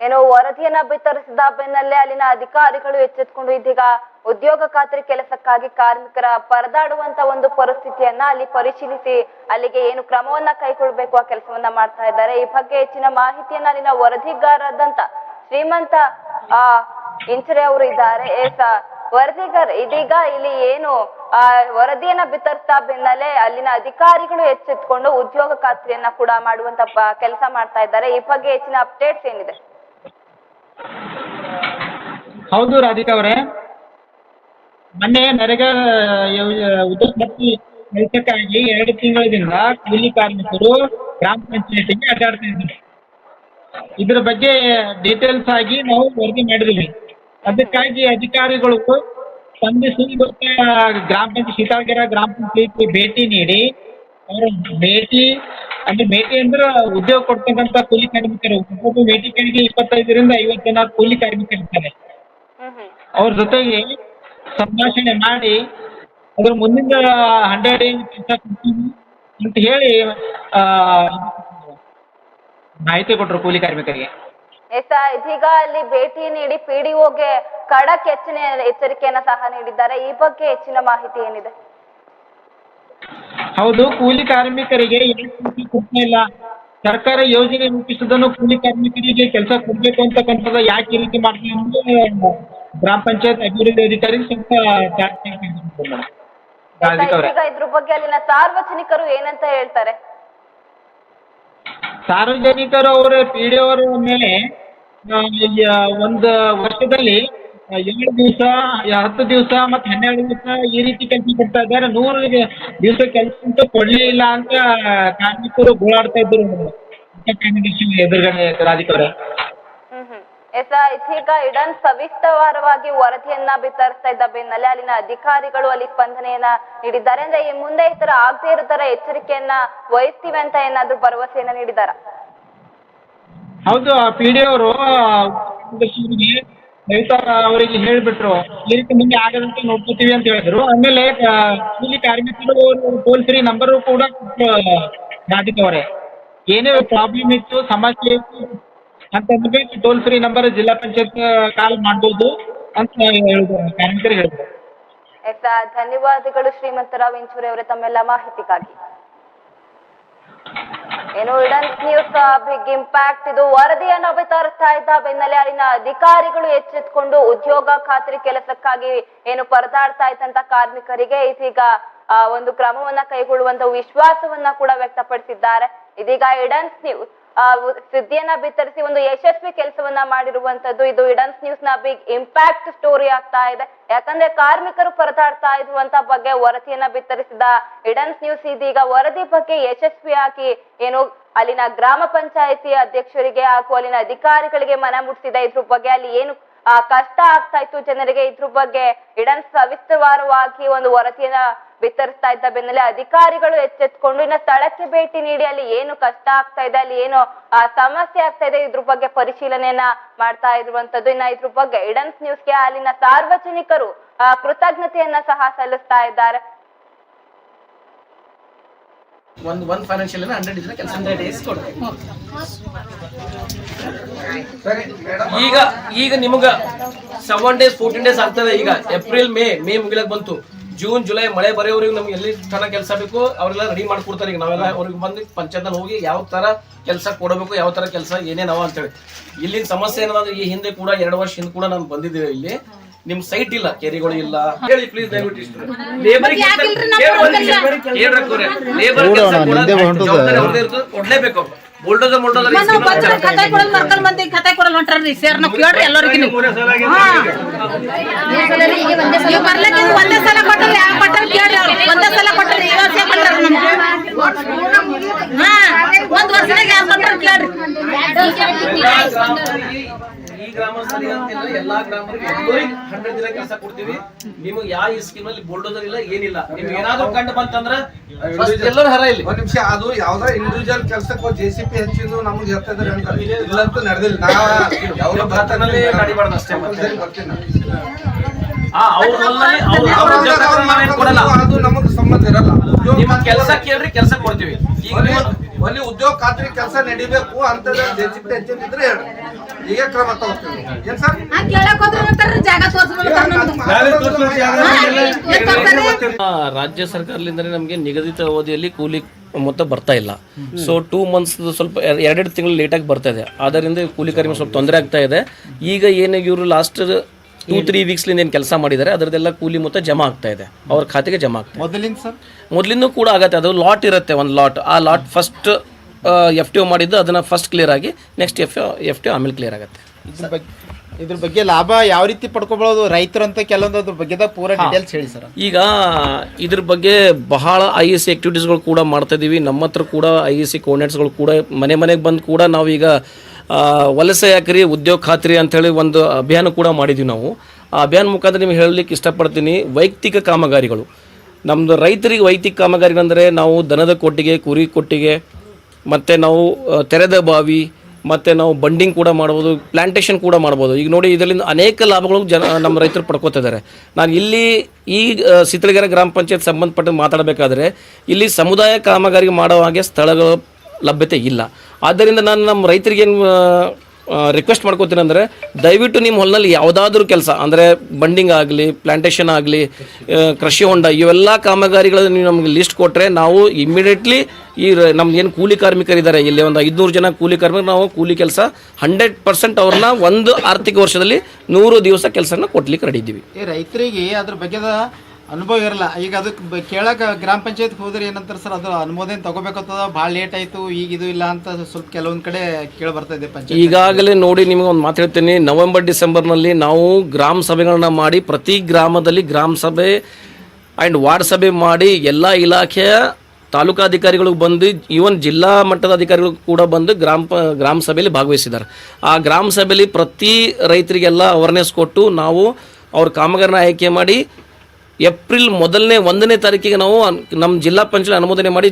ಏನು ವರದಿಯನ್ನ ಬಿತ್ತರಿಸಿದ ಬೆನ್ನಲ್ಲೇ ಅಲ್ಲಿನ ಅಧಿಕಾರಿಗಳು ಎಚ್ಚೆತ್ಕೊಂಡು ಇದೀಗ ಉದ್ಯೋಗ ಖಾತ್ರಿ ಕೆಲಸಕ್ಕಾಗಿ ಕಾರ್ಮಿಕರ ಪರದಾಡುವಂತ ಒಂದು ಪರಿಸ್ಥಿತಿಯನ್ನ ಅಲ್ಲಿ ಪರಿಶೀಲಿಸಿ ಅಲ್ಲಿಗೆ ಏನು ಕ್ರಮವನ್ನ ಕೈಗೊಳ್ಬೇಕು ಆ ಕೆಲಸವನ್ನ ಮಾಡ್ತಾ ಇದ್ದಾರೆ. ಈ ಬಗ್ಗೆ ಹೆಚ್ಚಿನ ಮಾಹಿತಿಯನ್ನ ಅಲ್ಲಿನ ವರದಿಗಾರದಂತ ಶ್ರೀಮಂತ, ಆ, ಇಂಚರೆ ಅವರು ಇದ್ದಾರೆ. ಎಸ್ ವರದಿಗಾರ, ಇದೀಗ ಇಲ್ಲಿ ಏನು, ಆ, ವರದಿಯನ್ನ ಬಿತ್ತರಿಸ್ತಾ ಬೆನ್ನಲ್ಲೇ ಅಲ್ಲಿನ ಅಧಿಕಾರಿಗಳು ಎಚ್ಚೆತ್ಕೊಂಡು ಉದ್ಯೋಗ ಖಾತ್ರಿಯನ್ನ ಕೂಡ ಮಾಡುವಂತ ಕೆಲಸ ಮಾಡ್ತಾ ಇದ್ದಾರೆ. ಈ ಬಗ್ಗೆ ಹೆಚ್ಚಿನ ಅಪ್ಡೇಟ್ಸ್ ಏನಿದೆ? ಹೌದು, ರಾಧಿಕಾ ಅವರೇ. ಮೊನ್ನೆ ನರೇಗಾ ಉದ್ಯೋಗ ಕೆಲಸಕ್ಕಾಗಿ ಎರಡು ತಿಂಗಳಿಂದ ಕೂಲಿ ಕಾರ್ಮಿಕರು ಗ್ರಾಮ ಪಂಚಾಯತಿಗೆ ಅಡ್ಡಾಡ್ತಾ ಇದ್ದಾರೆ. ಇದ್ರ ಬಗ್ಗೆ ಡೀಟೇಲ್ಸ್ ಆಗಿ ನಾವು ವರದಿ ಮಾಡಿದ್ವಿ ಅದಕ್ಕಾಗಿ ಅಧಿಕಾರಿಗಳು ಸ್ಪಂದಿಸಿ ಇವತ್ತ ಗ್ರಾಮ ಪಂಚಾಯತ್ ಶೀತಾಗಿರ ಗ್ರಾಮ ಪಂಚಾಯತ್ಗೆ ಭೇಟಿ ನೀಡಿ, ಅವರು ಭೇಟಿ, ಅಂದ್ರೆ ಭೇಟಿ ಅಂದ್ರೆ ಉದ್ಯೋಗ ಕೊಡ್ತಕ್ಕಂತ ಕೂಲಿ ಕಾರ್ಮಿಕರು. ಒಬ್ಬೊಬ್ಬ ಭೇಟಿಗಳಿಗೆ ಇಪ್ಪತ್ತೈದರಿಂದ ಐವತ್ತು ಜನ ಕೂಲಿ ಕಾರ್ಮಿಕರು ಇರ್ತಾರೆ ಹ್ಮ್ ಹ್ಮ್ ಅವ್ರ ಜೊತೆಗೆ ಸಂಭಾಷಣೆ ಮಾಡಿ ಅದ್ರ ಮುಂದಿನ ಹಂಡ್ರೆಡ್ ಅಂತ ಹೇಳಿ ಆ, ಮಾಹಿತಿ ಕೊಟ್ರು ಕೂಲಿ ಕಾರ್ಮಿಕರಿಗೆ. ಎಸ್ ಇದೀಗ ಅಲ್ಲಿ ಭೇಟಿ ನೀಡಿ ಪಿಡಿಒಗೆ ಖಡಕ್ ಹೆಚ್ಚಿನ ಎಚ್ಚರಿಕೆಯನ್ನ ಸಹ ನೀಡಿದ್ದಾರೆ. ಈ ಬಗ್ಗೆ ಹೆಚ್ಚಿನ ಮಾಹಿತಿ ಏನಿದೆ? ಹೌದು ಕೂಲಿ ಕಾರ್ಮಿಕರಿಗೆ ಇಲ್ಲ? ಸರ್ಕಾರ ಯೋಜನೆ ರೂಪಿಸುವುದನ್ನು ಕೂಲಿ ಕಾರ್ಮಿಕರಿಗೆ ಕೆಲಸ ಕೊಡ್ಬೇಕು ಅಂತಕ್ಕಂಥದ್ದು ಯಾಕೆ ಈ ರೀತಿ ಮಾಡ್ತೀವಿ ಅಂದ್ರೆ ಗ್ರಾಮ ಪಂಚಾಯತ್ ಅಭಿವೃದ್ಧಿ ಅಧಿಕಾರಿ ಸ್ವಲ್ಪ ಅವರೇ ಇದ್ರ ಬಗ್ಗೆ ಅಲ್ಲಿನ ಸಾರ್ವಜನಿಕರು ಏನಂತ ಹೇಳ್ತಾರೆ? ಸಾರ್ವಜನಿಕರು ಅವರ ಪಿ ಡಿ ಅವರ ಮೇಲೆ ಆ, ಈ, ಆ, ಒಂದು ವರ್ಷದಲ್ಲಿ ಏಳು ದಿವಸ ಹತ್ತು ದಿವಸ ಮತ್ತು ಹನ್ನೆರಡು ದಿವಸ ಈ ರೀತಿ ಕೆಲಸ ಕೊಡ್ತಾ ಇದ್ದಾರೆ. ನೂರು ದಿವಸ ಕೆಲಸ ಅಂತೂ ಕೊಡಲೇ ಇಲ್ಲ ಅಂತ ಕಾರ್ಮಿಕರು ಗೋಳಾಡ್ತಾ ಇದ್ರು ಎದುರುಗಡೆ ರಾಧಿಕವ್ರೆ ಎಸ್ ಇದೀಗ ಇಡನ್ ಸವಿಸ್ತಾರವಾಗಿ ವರದಿಯನ್ನ ಬಿತ್ತರಿಸ್ತಾ ಇದ್ದ ಬೆನ್ನಲ್ಲೇ ಅಲ್ಲಿನ ಅಧಿಕಾರಿಗಳು ಅಲ್ಲಿ ಸ್ಪಂದನೆಯನ್ನ ನೀಡಿದ್ದಾರೆ. ಅಂದ್ರೆ ಈ ಮುಂದೆ ಈ ತರ ಆಗದೇ ಇರೋ ತರ ಎಚ್ಚರಿಕೆಯನ್ನ ವಹಿಸ್ತೀವಿ ಅಂತ ಏನಾದ್ರು ಭರವಸೆಯನ್ನ ನೀಡಿದಾರ? ಹೌದು ಪಿ ಡಿ ಅವರು ರೈತ ಅವರಿಗೆ ಹೇಳಿಬಿಟ್ರು, ಈ ರೀತಿ ಮುಂದೆ ಆಗದಂತೆ ನೋಡ್ಕೋತೀವಿ ಅಂತ ಹೇಳಿದ್ರು. ಆಮೇಲೆ ಇಲ್ಲಿ ಕಾರ್ಮಿಕರು ಫ್ರೀ ನಂಬರು ಕೂಡ ರಾಧಿಕವರೇ ಏನೇ ಪ್ರಾಬ್ಲಮ್ ಇತ್ತು, ಸಮಸ್ಯೆ ಇತ್ತು ಅಂತಂದ್ರೆ ಟೋಲ್ ಫ್ರೀ ನಂಬರ್ ಜಿಲ್ಲಾ ಪಂಚಾಯತ್ ಕಾಲ್ ಮಾಡಬಹುದು ಅಂತ ಹೇಳಿದ್ರು ಕಾರ್ಮಿಕರಿಗೆ ಹೇಳಿದ್ರು. ಆಯ್ತಾ? ಧನ್ಯವಾದಗಳು ಶ್ರೀಮಂತ ರಾವ್ ಇಂಚೂರಿ ಅವರೇ ತಮ್ಮೆಲ್ಲ ಮಾಹಿತಿಗಾಗಿ. ಏನು ಇಡನ್ಸ್ ನ್ಯೂಸ್ ಬಿಗ್ ಇಂಪ್ಯಾಕ್ಟ್ ಇದು ವರದಿಯನ್ನು ವಿತರಿಸ್ತಾ ಇದ್ದ ಬೆನ್ನಲ್ಲೇ ಅಲ್ಲಿನ ಅಧಿಕಾರಿಗಳು ಎಚ್ಚೆತ್ಕೊಂಡು ಉದ್ಯೋಗ ಖಾತ್ರಿ ಕೆಲಸಕ್ಕಾಗಿ ಏನು ಪರದಾಡ್ತಾ ಇದ್ದಂತ ಕಾರ್ಮಿಕರಿಗೆ ಇದೀಗ ಒಂದು ಕ್ರಮವನ್ನ ಕೈಗೊಳ್ಳುವಂತ ವಿಶ್ವಾಸವನ್ನ ಕೂಡ ವ್ಯಕ್ತಪಡಿಸಿದ್ದಾರೆ. ಇದೀಗ ಇಡನ್ಸ್ ನ್ಯೂಸ್ ಆ, ಸುದ್ದಿಯನ್ನ ಬಿತ್ತರಿಸಿ ಒಂದು ಯಶಸ್ವಿ ಕೆಲಸವನ್ನ ಮಾಡಿರುವಂತದ್ದು ಇದು ಇಡನ್ಸ್ ನ್ಯೂಸ್ನ ಬಿಗ್ ಇಂಪ್ಯಾಕ್ಟ್ ಸ್ಟೋರಿ ಆಗ್ತಾ ಇದೆ. ಯಾಕಂದ್ರೆ ಕಾರ್ಮಿಕರು ಪರದಾಡ್ತಾ ಇರುವಂತ ಬಗ್ಗೆ ವರದಿಯನ್ನ ಬಿತ್ತರಿಸಿದ ಇಡನ್ಸ್ ನ್ಯೂಸ್ ಇದೀಗ ವರದಿ ಬಗ್ಗೆ ಯಶಸ್ವಿಯಾಗಿ ಏನು ಅಲ್ಲಿನ ಗ್ರಾಮ ಪಂಚಾಯಿತಿ ಅಧ್ಯಕ್ಷರಿಗೆ ಹಾಗೂ ಅಲ್ಲಿನ ಅಧಿಕಾರಿಗಳಿಗೆ ಮನ ಮುಟ್ಟಿಸಿದೆ ಇದ್ರ ಬಗ್ಗೆ ಅಲ್ಲಿ ಏನು ಕಷ್ಟ ಆಗ್ತಾ ಇತ್ತು ಜನರಿಗೆ. ಇದ್ರ ಬಗ್ಗೆ ಇಡನ್ಸ್ ಸವಿಸ್ತರವಾಗಿ ಒಂದು ವರದಿಯನ್ನ ಬಿತ್ತರಿಸ್ತಾ ಇದ್ದ ಬೆನ್ನಲ್ಲೇ ಅಧಿಕಾರಿಗಳು ಎಚ್ಚೆತ್ಕೊಂಡು ಇನ್ನ ಸ್ಥಳಕ್ಕೆ ಭೇಟಿ ನೀಡಿ ಅಲ್ಲಿ ಏನು ಕಷ್ಟ ಆಗ್ತಾ ಇದೆ ಅಲ್ಲಿ ಏನು ಆ ಸಮಸ್ಯೆ ಆಗ್ತಾ ಇದೆ ಇದ್ರ ಬಗ್ಗೆ ಪರಿಶೀಲನೆಯನ್ನ ಮಾಡ್ತಾ ಇರುವಂತದ್ದು. ಇನ್ನ ಇದ್ರ ಬಗ್ಗೆ ಇಡನ್ಸ್ ನ್ಯೂಸ್ಗೆ ಅಲ್ಲಿನ ಸಾರ್ವಜನಿಕರು ಆ, ಕೃತಜ್ಞತೆಯನ್ನ ಸಹ ಸಲ್ಲಿಸ್ತಾ ಇದ್ದಾರೆ. ಒಂದು ಒಂದು ಫೈನಾನ್ಷಿಯಲ್ ಹಂಡ್ರೆಡ್ ಇದ್ರೆ ಕೆಲಸ ಹಂಡ್ರೆಡ್ ಡೇಸ್ ಕೊಡ್ತೀವಿ. ಸರಿ ಈಗ ಈಗ ನಿಮಗೆ ಸೆವೆನ್ ಡೇಸ್ ಫೋರ್ಟೀನ್ ಡೇಸ್ ಆಗ್ತದೆ ಈಗ. ಏಪ್ರಿಲ್ ಮೇ ಮೇ ಮುಗಿಲಕ್ ಬಂತು. ಜೂನ್ ಜುಲೈ ಮಳೆ ಬರೆಯೋರಿಗೆ ನಮ್ಗೆ ಎಲ್ಲಿ ತರ ಕೆಲಸ ಬೇಕು ಅವರೆಲ್ಲ ರೆಡಿ ಮಾಡ್ಕೊಡ್ತಾರೆ. ಈಗ ನಾವೆಲ್ಲ ಅವ್ರಿಗೆ ಬಂದು ಪಂಚಾಯತ್ನಲ್ಲಿ ಹೋಗಿ ಯಾವ ತರ ಕೆಲಸ ಕೊಡಬೇಕು ಯಾವ ತರ ಕೆಲಸ ಏನೇನವ ಅಂತೇಳಿ. ಇಲ್ಲಿನ ಸಮಸ್ಯೆ ಏನಂದ್ರೆ ಈ ಹಿಂದೆ ಕೂಡ ಎರಡು ವರ್ಷ ಹಿಂದೆ ಕೂಡ ನಾನು ಬಂದಿದ್ದೇವೆ ಇಲ್ಲಿ. ನಿಮ್ ಸೈಟ್ ಇಲ್ಲ ಕೆರೆಗಳು ಇಲ್ಲ. ಹೇಳಿ ಪ್ಲೀಸ್ ದಯವಿಟ್ಟು ಇಷ್ಟು. ಲೇಬರ್ ಲೇಬರ್ ಕೆಲಸ ಕೊಡ್ಲೇಬೇಕು ಬುಲ್ಡೋಸರ್ ಮುಲ್ಡೋಸರ್ ನಾವು ಬಂದ್ರೆ ಕತೆ ಕೊಡಲ್ ಮರ್ಕಲ್ ಮಂದಿ ಕತೆ ಕೊಡಲ್ ಹೊಂಟ್ರಿ ಸೇರ್ ನಾವು ಕೇಳ್ರಿ ಎಲ್ಲರಿಗೂ. ನೀವು ಬರ್ಲಕ್ಕೆ ಒಂದೇ ಸಲ ಕೊಟ್ಟಲ್ಲ ಯಾವ ಕೊಟ್ಟಾರ ಕೇಳ್ರಿ ಅವ್ರು. ಒಂದೇ ಸಲ ಕೊಟ್ಟರೆ ಈ ವರ್ಷ ಕೊಟ್ಟಾರ ನಮ್ಗೆ. ಹಾ. ಒಂದ್ ವರ್ಷದಾಗ ಯಾವ ಕೊಟ್ಟರು ಕೇಳ್ರಿ. ಈ ಗ್ರಾಮಸ್ಥರಿಗೆ ಅಂತಿಲ್ಲ ಎಲ್ಲಾ ಗ್ರಾಮರಿಗೆ ಎಲ್ಲರಿಗೆ ಹಂಡ್ರೆಡ್ ದಿನ ಕೆಲಸ ಕೊಡ್ತೀವಿ. ನಿಮಗೆ ಯಾವ ಈ ಸ್ಕೀಮ್ ಅಲ್ಲಿ ಬುಲ್ಡೋಸರ್ ಇಲ್ಲ ಏನಿಲ್ಲ. ನಿಮ್ಗೆ ಏನಾದ್ರು ಕಂಡು ಬಂತಂದ್ರ ಎಲ್ಲರೂ ಹರ ಇಲ್ಲಿ. ಒಂದ್ ನಿಮಿಷ ಅದು ಯಾವ್ದೋ ಇಂಡಿವಿಜುವಲ್ ಕೆಲ್ಸಕ್ಕೆ ಜೆ ಸಿ ಪಿ ಹೆಚ್ಚಿದ್ರು ನಮ್ಗೆ ಹೇಳ್ತಿದ್ರೆ ಅಂತ. ಇಲ್ಲಂತೂ ನಡೆದಿಲ್ಲ. ನಾವ ಯಾವ್ದೋ ಖಾತಾನಲ್ಲಿ ನಡಿಬಾರ್ದು ಅಷ್ಟೇ ಮತ್ತೆ. ಬರ್ತೀನಿ ಅವ್ರ ಅವ್ರ ಕೊಡಲ್ಲ. ಅದು ನಮಗ್ ಸಂಬಂಧ ಇರಲ್ಲ. ನಿಮ್ಮ ಕೆಲಸ ಕೇಳ್ರಿ ಕೆಲಸ ಕೊಡ್ತೀವಿ. ಈಗ ಅಲ್ಲಿ ಉದ್ಯೋಗ ಖಾತ್ರಿ ಕೆಲಸ ನಡಿಬೇಕು ಅಂತ ಜೆ ಸಿ ಪಿ ಹೆಚ್ಚಿದ್ರೆ ಹೇಳಿ. ಈಗ ಕ್ರಮ ತಗೋತೀವಿ. ಏನ್ ಸರ್? ಹಾ ಕೇಳಕ್ ಹೋದ್ರೆ ಅಂತಾರ್ರಿ ಜಾಗ ತೋರ್ಸ್ಬಿಡ್ತಾರ ನಮ್ದು. ಆ, ರಾಜ್ಯ ಸರ್ಕಾರದಿಂದ ನಮಗೆ ನಿಗದಿತ ಅವಧಿಯಲ್ಲಿ ಕೂಲಿ ಮೊತ್ತ ಬರ್ತಾ ಇಲ್ಲ. ಸೊ ಟೂ ಮಂತ್ಸ್ ಸ್ವಲ್ಪ ಎರ- ಎರಡೆರಡು ತಿಂಗಳು ಲೇಟಾಗಿ ಬರ್ತಾ ಇದೆ. ಆದ್ದರಿಂದ ಕೂಲಿ ಕಾರ್ಮಿಕ ಸ್ವಲ್ಪ ತೊಂದರೆ ಆಗ್ತಾ ಇದೆ. ಈಗ ಏನು ಇವರು ಲಾಸ್ಟ್ ಟೂ ತ್ರೀ ವೀಕ್ಸ್ಲಿಂದ ಏನು ಕೆಲಸ ಮಾಡಿದ್ದಾರೆ ಅದರದೆಲ್ಲ ಕೂಲಿ ಮೊತ್ತ ಜಮಾ ಆಗ್ತಾ ಇದೆ. ಅವ್ರ ಖಾತೆಗೆ ಜಮಾ ಆಗ್ತಾ ಇದೆ. ಮೊದಲಿಂದ ಸರ್? ಮೊದಲಿಂದ ಕೂಡ ಆಗತ್ತೆ ಅದು ಲಾಟ್ ಇರುತ್ತೆ ಒಂದು ಲಾಟ್ ಆ lot first F T O ಮಾಡಿದ್ದು ಅದನ್ನ ಫಸ್ಟ್ ಕ್ಲಿಯರ್ ಆಗಿ ನೆಕ್ಸ್ಟ್ ಎಫ್ ಎಫ್ ಟಿ ಆಮೇಲೆ ಕ್ಲಿಯರ್ ಆಗುತ್ತೆ. ಇದ್ರ ಬಗ್ಗೆ ಇದ್ರ ಬಗ್ಗೆ ಲಾಭ ಯಾವ ರೀತಿ ಪಡ್ಕೊಬೋದು ರೈತರು ಅಂತ ಕೆಲವೊಂದು ಅದ್ರ ಬಗ್ಗೆ ಪೂರ ಡೀಟೇಲ್ಸ್ ಹೇಳಿ ಸರ್. ಈಗ ಇದ್ರ ಬಗ್ಗೆ ಬಹಳ ಐ ಎಸ್ ಸಿ ಆಕ್ಟಿವಿಟೀಸ್ಗಳು ಕೂಡ ಮಾಡ್ತಾ ಇದೀವಿ. ನಮ್ಮ ಹತ್ರ ಕೂಡ ಐ ಎಸ್ ಸಿ ಕೋರ್ಡಿನೇಟ್ಸ್ಗಳು ಕೂಡ ಮನೆ ಮನೆಗೆ ಬಂದು ಕೂಡ ನಾವೀಗ ವಲಸೆ ಯಾಕ್ರಿ? ಉದ್ಯೋಗ ಖಾತ್ರಿ ಅಂತೇಳಿ ಒಂದು ಅಭಿಯಾನ ಕೂಡ ಮಾಡಿದ್ವಿ ನಾವು. ಆ ಅಭಿಯಾನ ಮುಖಾಂತರ ನಿಮ್ಗೆ ಹೇಳಲಿಕ್ಕೆ ಇಷ್ಟಪಡ್ತೀನಿ, ವೈಯಕ್ತಿಕ ಕಾಮಗಾರಿಗಳು. ನಮ್ಮದು ರೈತರಿಗೆ ವೈಯಕ್ತಿಕ ಕಾಮಗಾರಿಗಳಂದರೆ ನಾವು ದನದ ಕೊಟ್ಟಿಗೆ, ಕುರಿ ಕೊಟ್ಟಿಗೆ, ಮತ್ತು ನಾವು ತೆರೆದ ಬಾವಿ, ಮತ್ತು ನಾವು ಬಂಡಿಂಗ್ ಕೂಡ ಮಾಡ್ಬೋದು ಪ್ಲಾಂಟೇಷನ್ ಕೂಡ ಮಾಡ್ಬೋದು. ಈಗ ನೋಡಿ, ಇದರಿಂದ ಅನೇಕ ಲಾಭಗಳು ಜನ, ನಮ್ಮ ರೈತರು ಪಡ್ಕೋತಿದ್ದಾರೆ ನಾನು ಇಲ್ಲಿ ಈ ಸಿತ್ರಗೆರೆ ಗ್ರಾಮ ಪಂಚಾಯತ್ ಸಂಬಂಧಪಟ್ಟ ಮಾತಾಡಬೇಕಾದ್ರೆ, ಇಲ್ಲಿ ಸಮುದಾಯ ಕಾಮಗಾರಿ ಮಾಡೋ ಹಾಗೆ ಸ್ಥಳಗಳು ಲಭ್ಯತೆ ಇಲ್ಲ. ಆದ್ದರಿಂದ ನಾನು ನಮ್ಮ ರೈತರಿಗೆ ಏನು ರಿಕ್ವೆಸ್ಟ್ ಮಾಡ್ಕೋತೀನಿ ಅಂದರೆ, ದಯವಿಟ್ಟು ನಿಮ್ಮ ಹೊಲದಲ್ಲಿ ಯಾವುದಾದ್ರೂ ಕೆಲಸ, ಅಂದರೆ ಬಂಡಿಂಗ್ ಆಗಲಿ ಪ್ಲಾಂಟೇಷನ್ ಆಗಲಿ ಕೃಷಿ ಹೊಂಡ, ಇವೆಲ್ಲ ಕಾಮಗಾರಿಗಳನ್ನು ನೀವು ನಮಗೆ ಲಿಸ್ಟ್ ಕೊಟ್ಟರೆ ನಾವು ಇಮ್ಮಿಡಿಯೇಟ್ಲಿ ಈ ನಮ್ದು ಏನು ಕೂಲಿ ಕಾರ್ಮಿಕರಿದ್ದಾರೆ, ಇಲ್ಲಿ ಒಂದು ಐದುನೂರು ಜನ ಕೂಲಿ ಕಾರ್ಮಿಕರು, ನಾವು ಕೂಲಿ ಕೆಲಸ ಹಂಡ್ರೆಡ್ ಪರ್ಸೆಂಟ್ ಅವ್ರನ್ನ ಒಂದು ಆರ್ಥಿಕ ವರ್ಷದಲ್ಲಿ ನೂರು ದಿವಸ ಕೆಲಸನ ಕೊಡ್ಲಿಕ್ಕೆ ರೆಡಿ ಇದ್ದೀವಿ. ರೈತರಿಗೆ ಅದ್ರ ಬಗ್ಗೆದ ಅನುಭವ ಇರಲ್ಲ. ಈಗ ಅದಕ್ಕೆ ಕೇಳಕ್ಕೆ ಕೇಳಕ ಗ್ರಾಮ ಪಂಚಾಯತ್ ಹೋದ್ರೆ ಏನಂತಾರೆ ಸರ್, ಅದು ಅನುಮೋದನೆ ತಗೋಬೇಕಾಗ್ತದ ಭಾಳ ಲೇಟ್ ಆಯಿತು, ಈಗ ಇದು ಇಲ್ಲ ಅಂತ ಸ್ವಲ್ಪ ಕೆಲವೊಂದು ಕಡೆ ಕೇಳಿ ಬರ್ತಾ ಇದೆ ಪಂಚಾಯತ್ ಈಗಾಗಲೇ ನೋಡಿ ನಿಮಗೆ ಒಂದು ಮಾತು ಹೇಳ್ತೀನಿ. ನವೆಂಬರ್, ಡಿಸೆಂಬರ್ನಲ್ಲಿ ನಾವು ಗ್ರಾಮ ಸಭೆಗಳನ್ನ ಮಾಡಿ ಪ್ರತಿ ಗ್ರಾಮದಲ್ಲಿ ಗ್ರಾಮ ಸಭೆ ಆ್ಯಂಡ್ ವಾರ್ಡ್ ಸಭೆ ಮಾಡಿ ಎಲ್ಲ ಇಲಾಖೆಯ ತಾಲೂಕಾಧಿಕಾರಿಗಳು ಬಂದು, ಈವನ್ ಜಿಲ್ಲಾ ಮಟ್ಟದ ಅಧಿಕಾರಿಗಳು ಕೂಡ ಬಂದು ಗ್ರಾಮ ಗ್ರಾಮ ಸಭೆಯಲ್ಲಿ ಭಾಗವಹಿಸಿದ್ದಾರೆ. ಆ ಗ್ರಾಮ ಸಭೆಯಲ್ಲಿ ಪ್ರತಿ ರೈತರಿಗೆಲ್ಲ ಅವೇರ್ನೆಸ್ ಕೊಟ್ಟು ನಾವು ಅವ್ರ ಕಾಮಗಾರನ ಆಯ್ಕೆ ಮಾಡಿ ಏಪ್ರಿಲ್ ಮೊದಲನೇ ಒಂದನೇ ತಾರೀಕಿಗೆ ನಾವು ನಮ್ಮ ಜಿಲ್ಲಾ ಪಂಚಾಯತ್ ಅನುಮೋದನೆ ಮಾಡಿ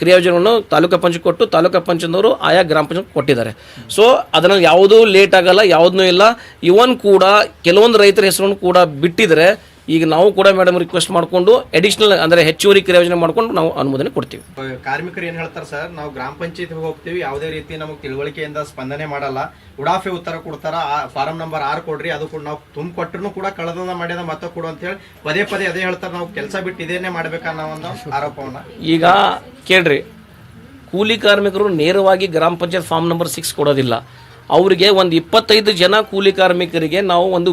ಕ್ರಿಯಾಯೋಜನೆಯನ್ನು ತಾಲೂಕು ಪಂಚಾಯತ್ ಕೊಟ್ಟು ತಾಲೂಕು ಪಂಚಾಯತ್ನವರು ಆಯಾ ಗ್ರಾಮ ಪಂಚಾಯತ್ ಕೊಟ್ಟಿದ್ದಾರೆ. ಸೊ ಅದರಲ್ಲಿ ಯಾವುದೂ ಲೇಟ್ ಆಗಲ್ಲ ಯಾವುದೂ ಇಲ್ಲ. ಇವನ್ ಕೂಡ ಕೆಲವೊಂದು ರೈತರ ಹೆಸರನ್ನು ಕೂಡ ಬಿಟ್ಟಿದ್ರೆ ಈಗ ನಾವು ಕೂಡ ಮೇಡಮ್ ರಿಕ್ವೆಸ್ಟ್ ಮಾಡಿಕೊಂಡು ಅಡಿಷನಲ್ ಅಂದರೆ ಹೆಚ್ಚುವರಿ ಕ್ರಿಯೋಜನೆ ಮಾಡ್ಕೊಂಡು ನಾವು ಅನುಮೋದನೆ ಕೊಡ್ತೀವಿ. ಕಾರ್ಮಿಕರು ಏನು ಹೇಳ್ತಾರೆ ಸರ್? ನಾವು ಗ್ರಾಮ ಪಂಚಾಯತ್ ಹೋಗ್ತೀವಿ ಯಾವುದೇ ರೀತಿ ನಮಗೆ ತಿಳುವಳಿಕೆಯಿಂದ ಸ್ಪಂದನೆ ಮಾಡಲ್ಲ. ಉಡಾಫೆ ಉತ್ತರ ಕೊಡ್ತಾರ ಫಾರಂ ನಂಬರ್ ಆರು ಕೊಡ್ರಿ ಅದು ಕೂಡ ನಾವು ತುಂಬ ಕೊಟ್ಟರು ಕೂಡ ಕಳೆದ ಮಾಡ್ಯದ ಮತ್ತೆ ಕೊಡು ಅಂತ ಹೇಳಿ ಪದೇ ಪದೇ ಅದೇ ಹೇಳ್ತಾರೆ. ನಾವು ಕೆಲಸ ಬಿಟ್ಟು ಇದೇನೆ ಮಾಡ್ಬೇಕನ್ನೋ ಒಂದು ಆರೋಪವನ್ನ. ಈಗ ಕೇಳ್ರಿ ಕೂಲಿ ಕಾರ್ಮಿಕರು ನೇರವಾಗಿ ಗ್ರಾಮ ಪಂಚಾಯತ್ ಫಾರ್ಮ್ ನಂಬರ್ ಸಿಕ್ಸ್ ಕೊಡೋದಿಲ್ಲ. ಅವರಿಗೆ ಒಂದು ಇಪ್ಪತ್ತೈದು ಜನ ಕೂಲಿ ಕಾರ್ಮಿಕರಿಗೆ ನಾವು ಒಂದು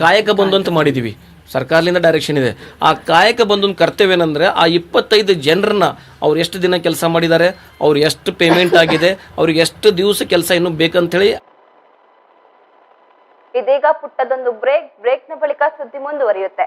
ಕಾಯಕ ಬಂದು ಅಂತ ಮಾಡಿದ್ದೀವಿ ಸರ್ಕಾರದಿಂದ ಡೈರೆಕ್ಷನ್ ಇದೆ. ಆ ಕಾಯಕ ಬಂದೊಂದು ಕರ್ತವ್ಯ ಏನಂದರೆ ಆ ಇಪ್ಪತ್ತೈದು ಜನರನ್ನ ಅವ್ರು ಎಷ್ಟು ದಿನ ಕೆಲಸ ಮಾಡಿದ್ದಾರೆ, ಅವ್ರು ಎಷ್ಟು ಪೇಮೆಂಟ್ ಆಗಿದೆ, ಅವ್ರಿಗೆ ಎಷ್ಟು ದಿವಸ ಕೆಲಸ ಇನ್ನೂ ಬೇಕಂತೇಳಿ ಇದೀಗ ಪುಟ್ಟದೊಂದು ಬ್ರೇಕ್ ಬ್ರೇಕ್ನ ಬಳಿಕ ಸುದ್ದಿ ಮುಂದುವರಿಯುತ್ತೆ.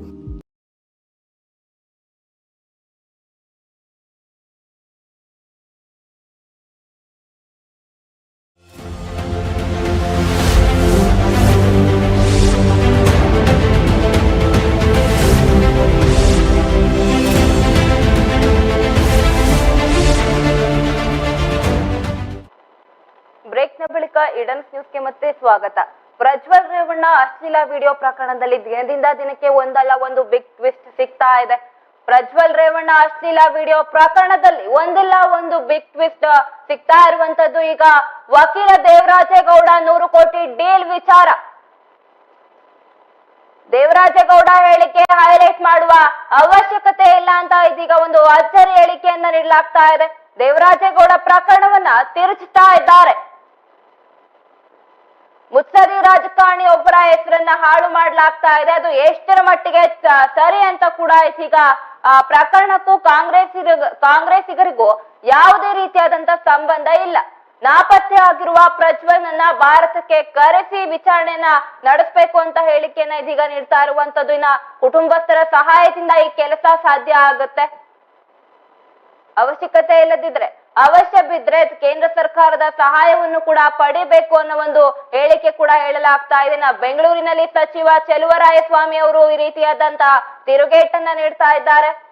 ಬ್ರೇಕ್ನ ಬಳಿಕ ಇಡನ್ಸ್ ನ್ಯೂಸ್ಗೆ ಮತ್ತೆ ಸ್ವಾಗತ. ಪ್ರಜ್ವಲ್ ರೇವಣ್ಣ ಅಶ್ಲೀಲ ವಿಡಿಯೋ ಪ್ರಕರಣದಲ್ಲಿ ದಿನದಿಂದ ದಿನಕ್ಕೆ ಒಂದಲ್ಲ, ಒಂದು ಬಿಗ್ ಟ್ವಿಸ್ಟ್ ಸಿಗ್ತಾ ಇದೆ. ಪ್ರಜ್ವಲ್ ರೇವಣ್ಣ ಅಶ್ಲೀಲ ವಿಡಿಯೋ ಪ್ರಕರಣದಲ್ಲಿ ಒಂದಲ್ಲ, ಒಂದು ಬಿಗ್ ಟ್ವಿಸ್ಟ್ ಸಿಗ್ತಾ ಇರುವಂತದ್ದು ಈಗ ವಕೀಲ ದೇವರಾಜೇಗೌಡ ನೂರು ಕೋಟಿ ಡೀಲ್ ವಿಚಾರ. ದೇವರಾಜೇಗೌಡ ಹೇಳಿಕೆ ಹೈಲೈಟ್ ಮಾಡುವ ಅವಶ್ಯಕತೆ ಇಲ್ಲ ಅಂತ ಇದೀಗ ಒಂದು ಅಚ್ಚರಿ ಹೇಳಿಕೆಯನ್ನ ನೀಡಲಾಗ್ತಾ ಇದೆ. ದೇವರಾಜೇಗೌಡ ಪ್ರಕರಣವನ್ನ ತಿರುಚುತ್ತಾ ಇದ್ದಾರೆ. ಮುತ್ಸದಿ ರಾಜಕಾರಣಿ ಒಬ್ಬರ ಹೆಸರನ್ನ ಹಾಳು ಮಾಡ್ಲಾಗ್ತಾ ಇದೆ. ಅದು ಎಷ್ಟರ ಮಟ್ಟಿಗೆ ಸರಿ ಅಂತ ಕೂಡ ಆ, ಪ್ರಕರಣಕ್ಕೂ ಕಾಂಗ್ರೆಸ್ ಕಾಂಗ್ರೆಸ್ಸಿಗರಿಗೂ ಯಾವುದೇ ರೀತಿಯಾದಂತ ಸಂಬಂಧ ಇಲ್ಲ. ನಾಪತ್ತೆ ಆಗಿರುವ ಪ್ರಜ್ವಲ್ನನ್ನ ಭಾರತಕ್ಕೆ ಕರೆಸಿ ವಿಚಾರಣೆನ ನಡೆಸಬೇಕು ಅಂತ ಹೇಳಿಕೆಯನ್ನ ಇದೀಗ ನೀಡ್ತಾ ಇರುವಂತದ್ದು. ಇನ್ನ ಕುಟುಂಬಸ್ಥರ ಸಹಾಯದಿಂದ ಈ ಕೆಲಸ ಸಾಧ್ಯ ಆಗುತ್ತೆ. ಅವಶ್ಯಕತೆ ಇಲ್ಲದಿದ್ರೆ. ಅವಶ್ಯ ಬಿದ್ರೆ ಕೇಂದ್ರ ಸರ್ಕಾರದ ಸಹಾಯವನ್ನು ಕೂಡ ಪಡಿಬೇಕು ಅನ್ನೋ ಒಂದು ಹೇಳಿಕೆ ಕೂಡ ಹೇಳಲಾಗ್ತಾ ಇದೆ. ನಾ ಬೆಂಗಳೂರಿನಲ್ಲಿ ಸಚಿವ ಚೆಲುವರಾಯಸ್ವಾಮಿ ಅವರು ಈ ರೀತಿಯಾದಂತ ತಿರುಗೇಟನ್ನ ನೀಡ್ತಾ ಇದ್ದಾರೆ.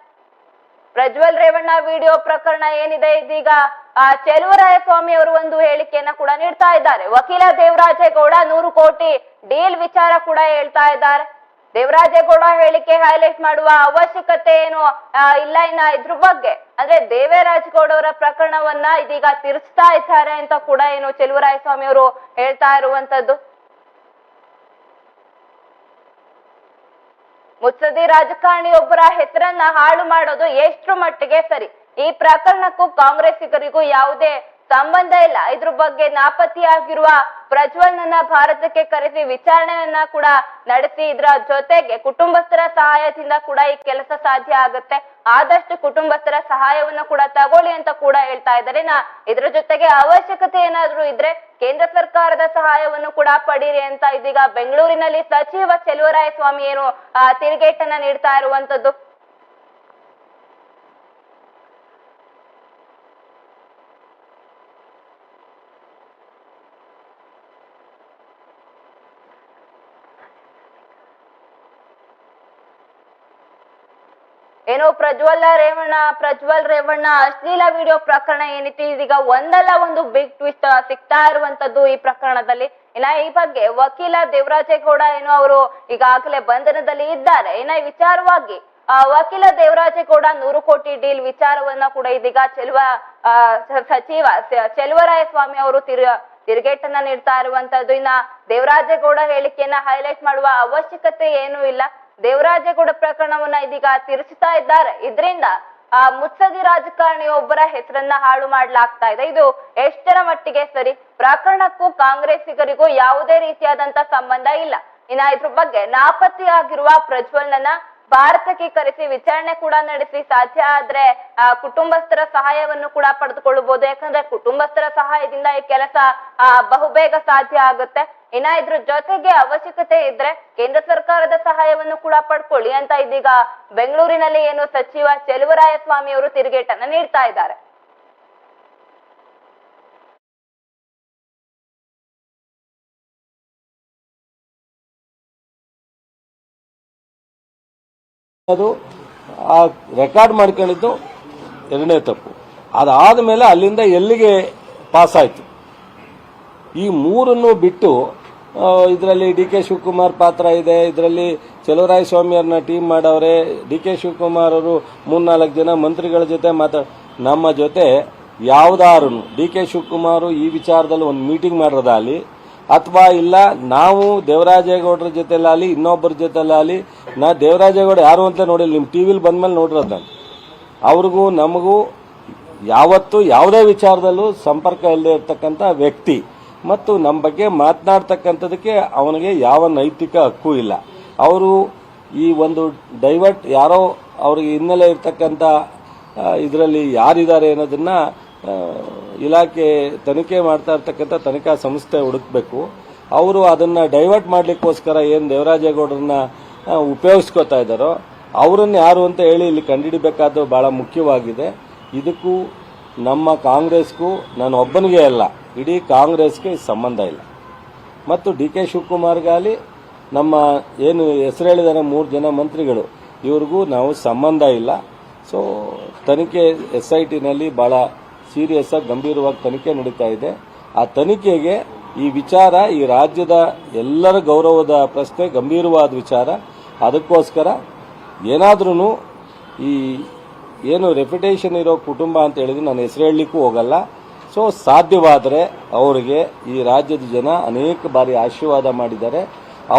ಪ್ರಜ್ವಲ್ ರೇವಣ್ಣ ವಿಡಿಯೋ ಪ್ರಕರಣ ಏನಿದೆ ಇದೀಗ, ಆ, ಚೆಲುವರಾಯಸ್ವಾಮಿ ಅವರು ಒಂದು ಹೇಳಿಕೆಯನ್ನ ಕೂಡ ನೀಡ್ತಾ ಇದ್ದಾರೆ. ವಕೀಲ ದೇವರಾಜೇಗೌಡ ನೂರು ಕೋಟಿ ಡೀಲ್ ವಿಚಾರ ಕೂಡ ಹೇಳ್ತಾ ಇದ್ದಾರೆ. ದೇವರಾಜೇಗೌಡ ಹೇಳಿಕೆ ಹೈಲೈಟ್ ಮಾಡುವ ಅವಶ್ಯಕತೆ ಏನು ಇಲ್ಲ ಇನ್ನ ಇದ್ರ ಬಗ್ಗೆ? ಅಂದ್ರೆ ದೇವರಾಜಗೌಡ ಅವರ ಪ್ರಕರಣವನ್ನ ಇದೀಗ ತಿರ್ಸ್ತಾ ಇದ್ದಾರೆ ಅಂತ ಕೂಡ ಏನು ಚೆಲುವರಾಯಸ್ವಾಮಿ ಅವರು ಹೇಳ್ತಾ ಇರುವಂತದ್ದು. ಮುತ್ಸದಿ ರಾಜಕಾರಣಿಯೊಬ್ಬರ ಹೆಸರನ್ನ ಹಾಳು ಮಾಡೋದು ಎಷ್ಟು ಮಟ್ಟಿಗೆ ಸರಿ? ಈ ಪ್ರಕರಣಕ್ಕೂ ಕಾಂಗ್ರೆಸ್ಸಿಗರಿಗೂ ಯಾವುದೇ ಸಂಬಂಧ ಇಲ್ಲ. ಇದ್ರ ಬಗ್ಗೆ ನಾಪತ್ತೆಯಾಗಿರುವ ಪ್ರಜ್ವಲ್ನನ್ನ ಭಾರತಕ್ಕೆ ಕರೆಸಿ ವಿಚಾರಣೆಯನ್ನ ಕೂಡ ನಡೆಸಿ ಇದ್ರ ಜೊತೆಗೆ ಕುಟುಂಬಸ್ಥರ ಸಹಾಯದಿಂದ ಕೂಡ ಈ ಕೆಲಸ ಸಾಧ್ಯ ಆಗುತ್ತೆ. ಆದಷ್ಟು ಕುಟುಂಬಸ್ಥರ ಸಹಾಯವನ್ನ ಕೂಡ ತಗೊಳ್ಳಿ ಅಂತ ಕೂಡ ಹೇಳ್ತಾ ಇದ್ದಾರೆ. ನಾ ಇದ್ರ ಜೊತೆಗೆ ಅವಶ್ಯಕತೆ ಏನಾದ್ರೂ ಇದ್ರೆ ಕೇಂದ್ರ ಸರ್ಕಾರದ ಸಹಾಯವನ್ನು ಕೂಡ ಪಡೀರಿ ಅಂತ ಇದೀಗ ಬೆಂಗಳೂರಿನಲ್ಲಿ ಸಚಿವ ಚೆಲುವರಾಯಸ್ವಾಮಿ ಏನು ಆ, ತಿರುಗೇಟನ್ನ ನೀಡ್ತಾ ಇರುವಂತದ್ದು. ಏನೋ ಪ್ರಜ್ವಲ್ ರೇವಣ್ಣ ಪ್ರಜ್ವಲ್ ರೇವಣ್ಣ ಅಶ್ಲೀಲ ವಿಡಿಯೋ ಪ್ರಕರಣ ಏನಿತ್ತು? ಇದೀಗ ಒಂದಲ್ಲ ಒಂದು ಬಿಗ್ ಟ್ವಿಸ್ಟ್ ಸಿಗ್ತಾ ಇರುವಂತದ್ದು ಈ ಪ್ರಕರಣದಲ್ಲಿ. ಇನ್ನ ಈ ಬಗ್ಗೆ ವಕೀಲ ದೇವರಾಜೇಗೌಡ ಏನು ಅವರು ಈಗಾಗಲೇ ಬಂಧನದಲ್ಲಿ ಇದ್ದಾರೆ. ಇನ್ನ ವಿಚಾರವಾಗಿ ಆ, ವಕೀಲ ದೇವರಾಜೇಗೌಡ ನೂರು ಕೋಟಿ ಡೀಲ್ ವಿಚಾರವನ್ನ ಕೂಡ ಇದೀಗ ಚೆಲುವ ಸಚಿವ ಸ- ಚೆಲುವರಾಯಸ್ವಾಮಿ ಅವರು ತಿರು ತಿರುಗೇಟನ್ನ ನೀಡ್ತಾ ಇರುವಂತದ್ದು. ಇನ್ನ ದೇವರಾಜೇಗೌಡ ಹೇಳಿಕೆಯನ್ನ ಹೈಲೈಟ್ ಮಾಡುವ ಅವಶ್ಯಕತೆ ಏನೂ ಇಲ್ಲ. ದೇವರಾಜೇಗೌಡ ಪ್ರಕರಣವನ್ನ ಇದೀಗ ತಿರುಚುತ್ತಾ ಇದ್ದಾರೆ. ಇದರಿಂದ ಆ ಮುತ್ಸದಿ ರಾಜಕಾರಣಿ ಒಬ್ಬರ ಹೆಸರನ್ನ ಹಾಳು ಮಾಡ್ಲಾಗ್ತಾ ಇದೆ. ಇದು ಎಷ್ಟರ ಮಟ್ಟಿಗೆ ಸರಿ? ಪ್ರಕರಣಕ್ಕೂ ಕಾಂಗ್ರೆಸ್ಸಿಗರಿಗೂ ಯಾವುದೇ ರೀತಿಯಾದಂತ ಸಂಬಂಧ ಇಲ್ಲ. ಇನ್ನ ಇದ್ರ ಬಗ್ಗೆ ನಾಪತ್ತೆಯಾಗಿರುವ ಪ್ರಜ್ವಲ್ನನ್ನ ಭಾರತಕ್ಕೆ ಕರೆಸಿ ವಿಚಾರಣೆ ಕೂಡ ನಡೆಸಿ ಸಾಧ್ಯ ಆದ್ರೆ, ಆ, ಕುಟುಂಬಸ್ಥರ ಸಹಾಯವನ್ನು ಕೂಡ ಪಡೆದುಕೊಳ್ಳಬಹುದು. ಯಾಕಂದ್ರೆ ಕುಟುಂಬಸ್ಥರ ಸಹಾಯದಿಂದ ಈ ಕೆಲಸ, ಆ, ಬಹುಬೇಗ ಸಾಧ್ಯ ಆಗುತ್ತೆ. ಇನ್ನ ಇದ್ರ ಜೊತೆಗೆ ಅವಶ್ಯಕತೆ ಇದ್ರೆ ಕೇಂದ್ರ ಸರ್ಕಾರದ ಸಹಾಯವನ್ನು ಕೂಡ ಪಡ್ಕೊಳ್ಳಿ ಅಂತ ಇದೀಗ ಬೆಂಗಳೂರಿನಲ್ಲಿ ಏನು ಸಚಿವ ಚೆಲುವರಾಯಸ್ವಾಮಿ ಅವರು ತಿರುಗೇಟನ್ನ ನೀಡ್ತಾ ಇದ್ದಾರೆ. ಅದು ಆ ರೆಕಾರ್ಡ್ ಮಾಡ್ಕೊಂಡಿದ್ದು ಎರಡನೇ ತಪ್ಪು. ಅದಾದ ಮೇಲೆ ಅಲ್ಲಿಂದ ಎಲ್ಲಿಗೆ ಪಾಸ್ ಆಯಿತು? ಈ ಮೂರನ್ನು ಬಿಟ್ಟು ಇದರಲ್ಲಿ ಡಿ ಕೆ ಶಿವಕುಮಾರ್ ಪಾತ್ರ ಇದೆ, ಇದರಲ್ಲಿ ಚಲುವರಾಯ ಸ್ವಾಮಿಯವ್ರನ್ನ ಟೀಮ್ ಮಾಡವ್ರೆ, ಡಿ ಕೆ ಶಿವಕುಮಾರ್ ಅವರು ಮೂರ್ನಾಲ್ಕು ಜನ ಮಂತ್ರಿಗಳ ಜೊತೆ ಮಾತಾ ನಮ್ಮ ಜೊತೆ ಯಾವುದಾರು ಡಿ ಕೆ ಶಿವಕುಮಾರ್ ಈ ವಿಚಾರದಲ್ಲಿ ಒಂದು ಮೀಟಿಂಗ್ ಮಾಡೋದಾಗಲಿ ಅಥವಾ ಇಲ್ಲ, ನಾವು ದೇವರಾಜೇಗೌಡರ ಜೊತೆಲಾಗಲಿ, ಇನ್ನೊಬ್ಬರ ಜೊತೆಲಾಗಲಿ, ನಾ ದೇವರಾಜೇಗೌಡ ಯಾರು ಅಂತ ನೋಡಿಲ್ಲ ನಿಮ್ಮ ಟಿ ವಿಲಿ ಬಂದ್ಮೇಲೆ ನೋಡಿರೋದು ನಾನು ಅವ್ರಿಗೂ ನಮಗೂ ಯಾವತ್ತೂ ಯಾವುದೇ ವಿಚಾರದಲ್ಲೂ ಸಂಪರ್ಕ ಇಲ್ಲದೆ ಇರತಕ್ಕಂಥ ವ್ಯಕ್ತಿ. ಮತ್ತು ನಮ್ಮ ಬಗ್ಗೆ ಮಾತನಾಡ್ತಕ್ಕಂಥದಕ್ಕೆ ಅವನಿಗೆ ಯಾವ ನೈತಿಕ ಹಕ್ಕು ಇಲ್ಲ. ಅವರು ಈ ಒಂದು ಡೈವರ್ಟ್ ಯಾರೋ ಅವ್ರಿಗೆ ಹಿನ್ನೆಲೆ ಇರ್ತಕ್ಕಂಥ ಇದರಲ್ಲಿ ಯಾರಿದ್ದಾರೆ ಅನ್ನೋದನ್ನ ಇಲಾಖೆ ತನಿಖೆ ಮಾಡ್ತಾ ಇರ್ತಕ್ಕಂಥ ತನಿಖಾ ಸಂಸ್ಥೆ ಹುಡುಕ್ಬೇಕು. ಅವರು ಅದನ್ನ ಡೈವರ್ಟ್ ಮಾಡಲಿಕ್ಕೋಸ್ಕರ ಏನು ದೇವರಾಜೇಗೌಡರನ್ನ ಉಪಯೋಗಿಸ್ಕೋತಾ ಇದ್ದಾರೋ, ಅವರನ್ನು ಯಾರು ಅಂತ ಹೇಳಿ ಇಲ್ಲಿ ಕಂಡುಹಿಡಿಬೇಕಾದ್ದು ಬಹಳ ಮುಖ್ಯವಾಗಿದೆ. ಇದಕ್ಕೂ ನಮ್ಮ ಕಾಂಗ್ರೆಸ್ಗೂ ನಾನು ಒಬ್ಬನಿಗೆ ಅಲ್ಲ, ಇಡೀ ಕಾಂಗ್ರೆಸ್ಗೆ ಸಂಬಂಧ ಇಲ್ಲ. ಮತ್ತು ಡಿ ಕೆ ಶಿವಕುಮಾರ್ಗಾಲಿ ನಮ್ಮ ಏನು ಹೆಸರು ಹೇಳಿದಾರೆ ಮೂರು ಜನ ಮಂತ್ರಿಗಳು, ಇವ್ರಿಗೂ ನಾವು ಸಂಬಂಧ ಇಲ್ಲ. ಸೊ ತನಿಖೆ ಎಸ್ ಐ ಟಿನಲ್ಲಿ ಭಾಳ ಸೀರಿಯಸ್ ಆಗಿ ಗಂಭೀರವಾಗಿ ತನಿಖೆ ನಡೀತಾ ಇದೆ. ಆ ತನಿಖೆಗೆ ಈ ವಿಚಾರ, ಈ ರಾಜ್ಯದ ಎಲ್ಲರ ಗೌರವದ ಪ್ರಶ್ನೆ, ಗಂಭೀರವಾದ ವಿಚಾರ. ಅದಕ್ಕೋಸ್ಕರ ಏನಾದ್ರೂ ಈ ಏನು ರೆಪ್ಯುಟೇಷನ್ ಇರೋ ಕುಟುಂಬ ಅಂತ ಹೇಳಿದ್ರೆ ನಾನು ಹೆಸರು ಹೇಳಲಿಕ್ಕೂ ಹೋಗಲ್ಲ. ಸೊ ಸಾಧ್ಯವಾದರೆ ಅವರಿಗೆ ಈ ರಾಜ್ಯದ ಜನ ಅನೇಕ ಬಾರಿ ಆಶೀರ್ವಾದ ಮಾಡಿದ್ದಾರೆ.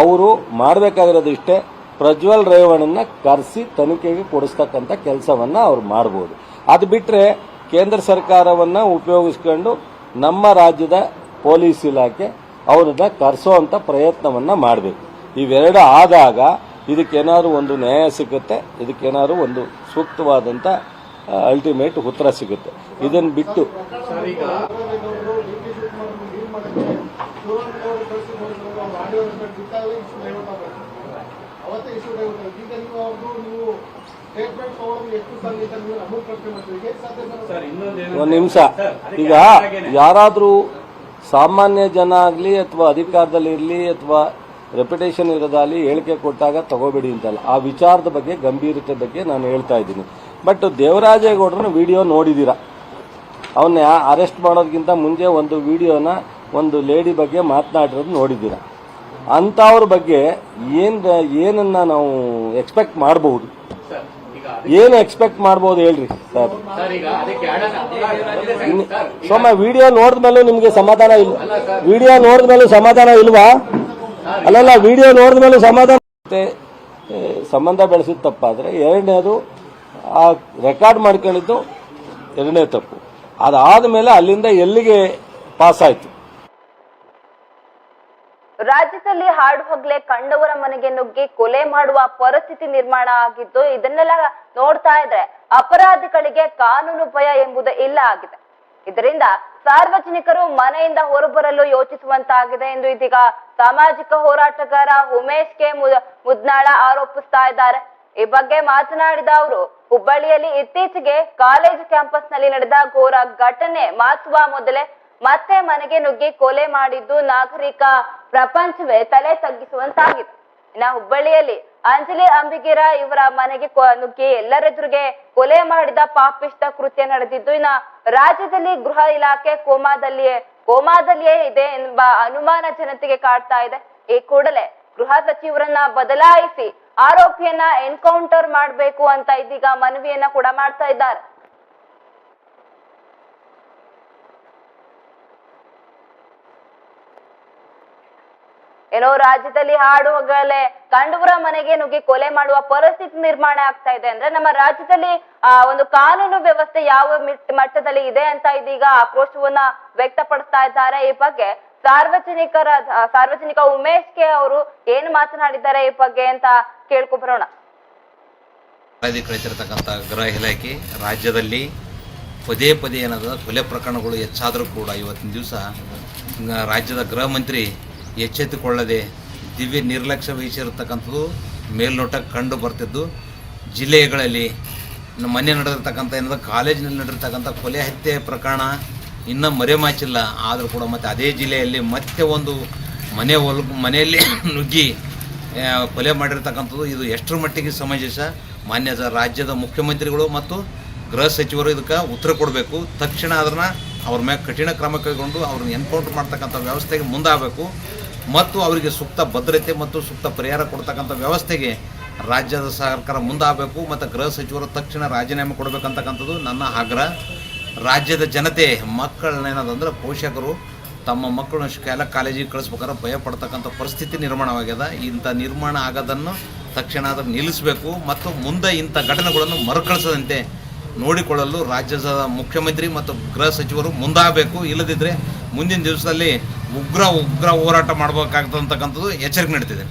ಅವರು ಮಾಡಬೇಕಾಗಿರೋದಿಷ್ಟೇ ಪ್ರಜ್ವಲ್ ರೇವಣ್ಣನ ಕರೆಸಿ ತನಿಖೆಗೆ ಕೊಡಿಸ್ತಕ್ಕಂಥ ಕೆಲಸವನ್ನ ಅವ್ರು ಮಾಡ್ಬೋದು. ಅದು ಬಿಟ್ಟರೆ ಕೇಂದ್ರ ಸರ್ಕಾರವನ್ನ ಉಪಯೋಗಿಸ್ಕೊಂಡು ನಮ್ಮ ರಾಜ್ಯದ ಪೊಲೀಸ್ ಇಲಾಖೆ ಅವ್ರನ್ನ ಅಂತ ಪ್ರಯತ್ನವನ್ನ ಮಾಡಬೇಕು. ಇವೆರಡು ಆದಾಗ ಇದಕ್ಕೇನಾದ್ರು ಒಂದು ನ್ಯಾಯ ಸಿಗುತ್ತೆ, ಇದಕ್ಕೇನಾದ್ರು ಒಂದು ಸೂಕ್ತವಾದಂಥ ಅಲ್ಟಿಮೇಟ್ ಉತ್ತರ ಸಿಗುತ್ತೆ. ಇದನ್ನು ಬಿಟ್ಟು ಒಂದು ನಿಮಿಷ. ಈಗ ಯಾರಾದರೂ ಸಾಮಾನ್ಯ ಜನ ಆಗಲಿ ಅಥವಾ ಅಧಿಕಾರದಲ್ಲಿ ಇರಲಿ ಅಥವಾ ರೆಪ್ಯುಟೇಷನ್ ಇರೋದಾಗಲಿ ಹೇಳಿಕೆ ಕೊಟ್ಟಾಗ ತಗೋಬೇಡಿ ಅಂತಲ್ಲ. ಆ ವಿಚಾರದ ಬಗ್ಗೆ, ಗಂಭೀರತೆ ಬಗ್ಗೆ ನಾನು ಹೇಳ್ತಾ ಇದ್ದೀನಿ. ಬಟ್ ದೇವರಾಜೇಗೌಡರನ್ನ ವಿಡಿಯೋ ನೋಡಿದ್ದೀರಾ ಅವನ್ನ ಅರೆಸ್ಟ್ ಮಾಡೋದಕ್ಕಿಂತ ಮುಂಚೆ ಒಂದು ವಿಡಿಯೋನ ಒಂದು ಲೇಡಿ ಬಗ್ಗೆ ಮಾತನಾಡಿರೋದು ನೋಡಿದ್ದೀರಾ ಅಂಥವ್ರ ಬಗ್ಗೆ ಏನು, ಏನನ್ನ ನಾವು ಎಕ್ಸ್ಪೆಕ್ಟ್ ಮಾಡಬಹುದು? ಏನು ಎಕ್ಸ್ಪೆಕ್ಟ್ ಮಾಡ್ಬೋದು ಹೇಳ್ರಿ, ಸರ್? ಸೊ ಸೋಮ ವಿಡಿಯೋ ನೋಡಿದ್ಮೇಲೂ ನಿಮಗೆ ಸಮಾಧಾನ ಇಲ್ಲ ವಿಡಿಯೋ ನೋಡಿದ್ಮೇಲೂ ಸಮಾಧಾನ ಇಲ್ವಾ? ಅಲ್ಲಲ್ಲ ವಿಡಿಯೋ ನೋಡಿದ್ಮೇಲೂ ಸಮಾಧಾನ ಮತ್ತೆ ಸಂಬಂಧ ಬೆಳೆಸಿದ ತಪ್ಪಾದರೆ ಎರಡನೇದು, ಆ ರೆಕಾರ್ಡ್ ಮಾಡ್ಕೊಂಡಿದ್ದು ಎರಡನೇ ತಪ್ಪು. ಅದಾದ ಮೇಲೆ ಅಲ್ಲಿಂದ ಎಲ್ಲಿಗೆ ಪಾಸ್ ಆಯಿತು? ರಾಜ್ಯದಲ್ಲಿ ಹಾಡು ಹಗ್ಲೆ ಕಂಡವರ ಮನೆಗೆ ನುಗ್ಗಿ ಕೊಲೆ ಮಾಡುವ ಪರಿಸ್ಥಿತಿ ನಿರ್ಮಾಣ ಆಗಿದ್ದು ಇದನ್ನೆಲ್ಲ ನೋಡ್ತಾ ಇದ್ರೆ ಅಪರಾಧಿಗಳಿಗೆ ಕಾನೂನು ಭಯ ಎಂಬುದು ಇಲ್ಲ ಆಗಿದೆ. ಇದರಿಂದ ಸಾರ್ವಜನಿಕರು ಮನೆಯಿಂದ ಹೊರಬರಲು ಯೋಚಿಸುವಂತಾಗಿದೆ ಎಂದು ಇದೀಗ ಸಾಮಾಜಿಕ ಹೋರಾಟಗಾರ ಉಮೇಶ್ ಕೆ ಮುದ್ನಾಳ ಆರೋಪಿಸ್ತಾ ಇದ್ದಾರೆ. ಈ ಬಗ್ಗೆ ಮಾತನಾಡಿದ ಅವರು, ಹುಬ್ಬಳ್ಳಿಯಲ್ಲಿ ಇತ್ತೀಚೆಗೆ ಕಾಲೇಜು ಕ್ಯಾಂಪಸ್ನಲ್ಲಿ ನಡೆದ ಘೋರ ಘಟನೆ. ಮಾಸುವ ಮೊದಲೇ ಮತ್ತೆ ಮನೆಗೆ ನುಗ್ಗಿ ಕೊಲೆ ಮಾಡಿದ್ದು ನಾಗರಿಕ ಪ್ರಪಂಚವೇ ತಲೆ ತಗ್ಗಿಸುವಂತಾಗಿತ್ತು. ಇನ್ನ ಹುಬ್ಬಳ್ಳಿಯಲ್ಲಿ ಅಂಜಲಿ ಅಂಬಿಗಿರ ಇವರ ಮನೆಗೆ ನುಗ್ಗಿ ಎಲ್ಲರೆದುರಿಗೆ ಕೊಲೆ ಮಾಡಿದ ಪಾಪಿಷ್ಟ ಕೃತ್ಯ ನಡೆದಿದ್ದು, ಇನ್ನ ರಾಜ್ಯದಲ್ಲಿ ಗೃಹ ಇಲಾಖೆ ಕೋಮಾದಲ್ಲಿಯೇ ಕೋಮಾದಲ್ಲಿಯೇ ಇದೆ ಎಂಬ ಅನುಮಾನ ಜನತೆಗೆ ಕಾಡ್ತಾ ಇದೆ. ಈ ಕೂಡಲೇ ಗೃಹ ಸಚಿವರನ್ನ ಬದಲಾಯಿಸಿ ಆರೋಪಿಯನ್ನ ಎನ್ಕೌಂಟರ್ ಮಾಡ್ಬೇಕು ಅಂತ ಇದೀಗ ಮನವಿಯನ್ನ ಕೂಡ ಮಾಡ್ತಾ ಇದ್ದಾರೆ. ಏನೋ ರಾಜ್ಯದಲ್ಲಿ ಹಾಡು ಹಗಲೇ ಕಂಡುಬರ ಮನೆಗೆ ನುಗ್ಗಿ ಕೊಲೆ ಮಾಡುವ ಪರಿಸ್ಥಿತಿ ನಿರ್ಮಾಣ ಆಗ್ತಾ ಇದೆ ಅಂದ್ರೆ ನಮ್ಮ ರಾಜ್ಯದಲ್ಲಿ, ಆ, ಒಂದು ಕಾನೂನು ವ್ಯವಸ್ಥೆ ಯಾವ ಮಿಟ್- ಮಟ್ಟದಲ್ಲಿ ಇದೆ ಅಂತ ಇದೀಗ ಆಕ್ರೋಶವನ್ನ ವ್ಯಕ್ತಪಡಿಸ್ತಾ ಇದ್ದಾರೆ. ಈ ಬಗ್ಗೆ ಸಾರ್ವಜನಿಕರ ಸಾರ್ವಜನಿಕ ಉಮೇಶ್ ಕೆ ಅವರು ಏನು ಮಾತನಾಡಿದ್ದಾರೆ ಈ ಬಗ್ಗೆ ಅಂತ ಕೇಳ್ಕೊ ಬರೋಣ. ಕಳಿಸಿರ್ತಕ್ಕಂಥ ಗೃಹ ಇಲಾಖೆ ರಾಜ್ಯದಲ್ಲಿ ಪದೇ ಪದೇ ಏನದ ಕೊಲೆ ಪ್ರಕರಣಗಳು ಹೆಚ್ಚಾದರೂ ಕೂಡ ಇವತ್ತಿನ ದಿವಸ ರಾಜ್ಯದ ಗೃಹ ಮಂತ್ರಿ ಎಚ್ಚೆತ್ತುಕೊಳ್ಳದೆ ದಿವ್ಯ ನಿರ್ಲಕ್ಷ್ಯ ವಹಿಸಿರತಕ್ಕಂಥದ್ದು ಮೇಲ್ನೋಟಕ್ಕೆ ಕಂಡು ಬರ್ತಿದ್ದು. ಜಿಲ್ಲೆಗಳಲ್ಲಿ ಮನೆ ನಡೆದಿರ್ತಕ್ಕಂಥ ಏನಾದ್ರು ಕಾಲೇಜಿನಲ್ಲಿ ನಡೆದಿರ್ತಕ್ಕಂಥ ಕೊಲೆ ಹತ್ಯೆ ಪ್ರಕರಣ ಇನ್ನೂ ಮರೆಮಾಚಿಲ್ಲ. ಆದರೂ ಕೂಡ ಮತ್ತೆ ಅದೇ ಜಿಲ್ಲೆಯಲ್ಲಿ ಮತ್ತೆ ಒಂದು ಮನೆ ಒಲ್ ಮನೆಯಲ್ಲಿ ನುಗ್ಗಿ ಕೊಲೆ ಮಾಡಿರ್ತಕ್ಕಂಥದ್ದು ಇದು ಎಷ್ಟರ ಮಟ್ಟಿಗೆ ಸಮಂಜಸ ಮಾನ್ಯ ರಾಜ್ಯದ ಮುಖ್ಯಮಂತ್ರಿಗಳು ಮತ್ತು ಗೃಹ ಸಚಿವರು ಇದಕ್ಕೆ ಉತ್ತರ ಕೊಡಬೇಕು. ತಕ್ಷಣ ಅದನ್ನು ಅವ್ರ ಮೇಲೆ ಕಠಿಣ ಕ್ರಮ ಕೈಗೊಂಡು ಅವ್ರನ್ನ ಎನ್ಕೌಂಟರ್ ಮಾಡ್ತಕ್ಕಂಥ ವ್ಯವಸ್ಥೆಗೆ ಮುಂದಾಗಬೇಕು. ಮತ್ತು ಅವರಿಗೆ ಸೂಕ್ತ ಭದ್ರತೆ ಮತ್ತು ಸೂಕ್ತ ಪರಿಹಾರ ಕೊಡ್ತಕ್ಕಂಥ ವ್ಯವಸ್ಥೆಗೆ ರಾಜ್ಯದ ಸರ್ಕಾರ ಮುಂದಾಗಬೇಕು ಮತ್ತು ಗೃಹ ಸಚಿವರು ತಕ್ಷಣ ರಾಜೀನಾಮೆ ಕೊಡಬೇಕಂತಕ್ಕಂಥದ್ದು ನನ್ನ ಆಗ್ರಹ. ರಾಜ್ಯದ ಜನತೆ ಮಕ್ಕಳನ್ನೇನದಂದ್ರೆ ಪೋಷಕರು ತಮ್ಮ ಮಕ್ಕಳನ್ನ ಶಾಲಾ ಕಾಲೇಜಿಗೆ ಕಳಿಸ್ಬೇಕಾದ್ರೆ ಭಯ ಪಡ್ತಕ್ಕಂಥ ಪರಿಸ್ಥಿತಿ ನಿರ್ಮಾಣವಾಗ್ಯದ. ಇಂಥ ನಿರ್ಮಾಣ ಆಗೋದನ್ನು ತಕ್ಷಣ ಅದನ್ನು ನಿಲ್ಲಿಸಬೇಕು ಮತ್ತು ಮುಂದೆ ಇಂಥ ಘಟನೆಗಳನ್ನು ಮರುಕಳಿಸದಂತೆ ನೋಡಿಕೊಳ್ಳಲು ರಾಜ್ಯದ ಮುಖ್ಯಮಂತ್ರಿ ಮತ್ತು ಗೃಹ ಸಚಿವರು ಮುಂದಾಗಬೇಕು. ಇಲ್ಲದಿದ್ದರೆ ಮುಂದಿನ ದಿವಸದಲ್ಲಿ ಉಗ್ರ ಉಗ್ರ ಹೋರಾಟ ಮಾಡಬೇಕಾಗ್ತಕ್ಕಂಥದ್ದು ಎಚ್ಚರಿಕೆ ನೀಡ್ತಿದೆ.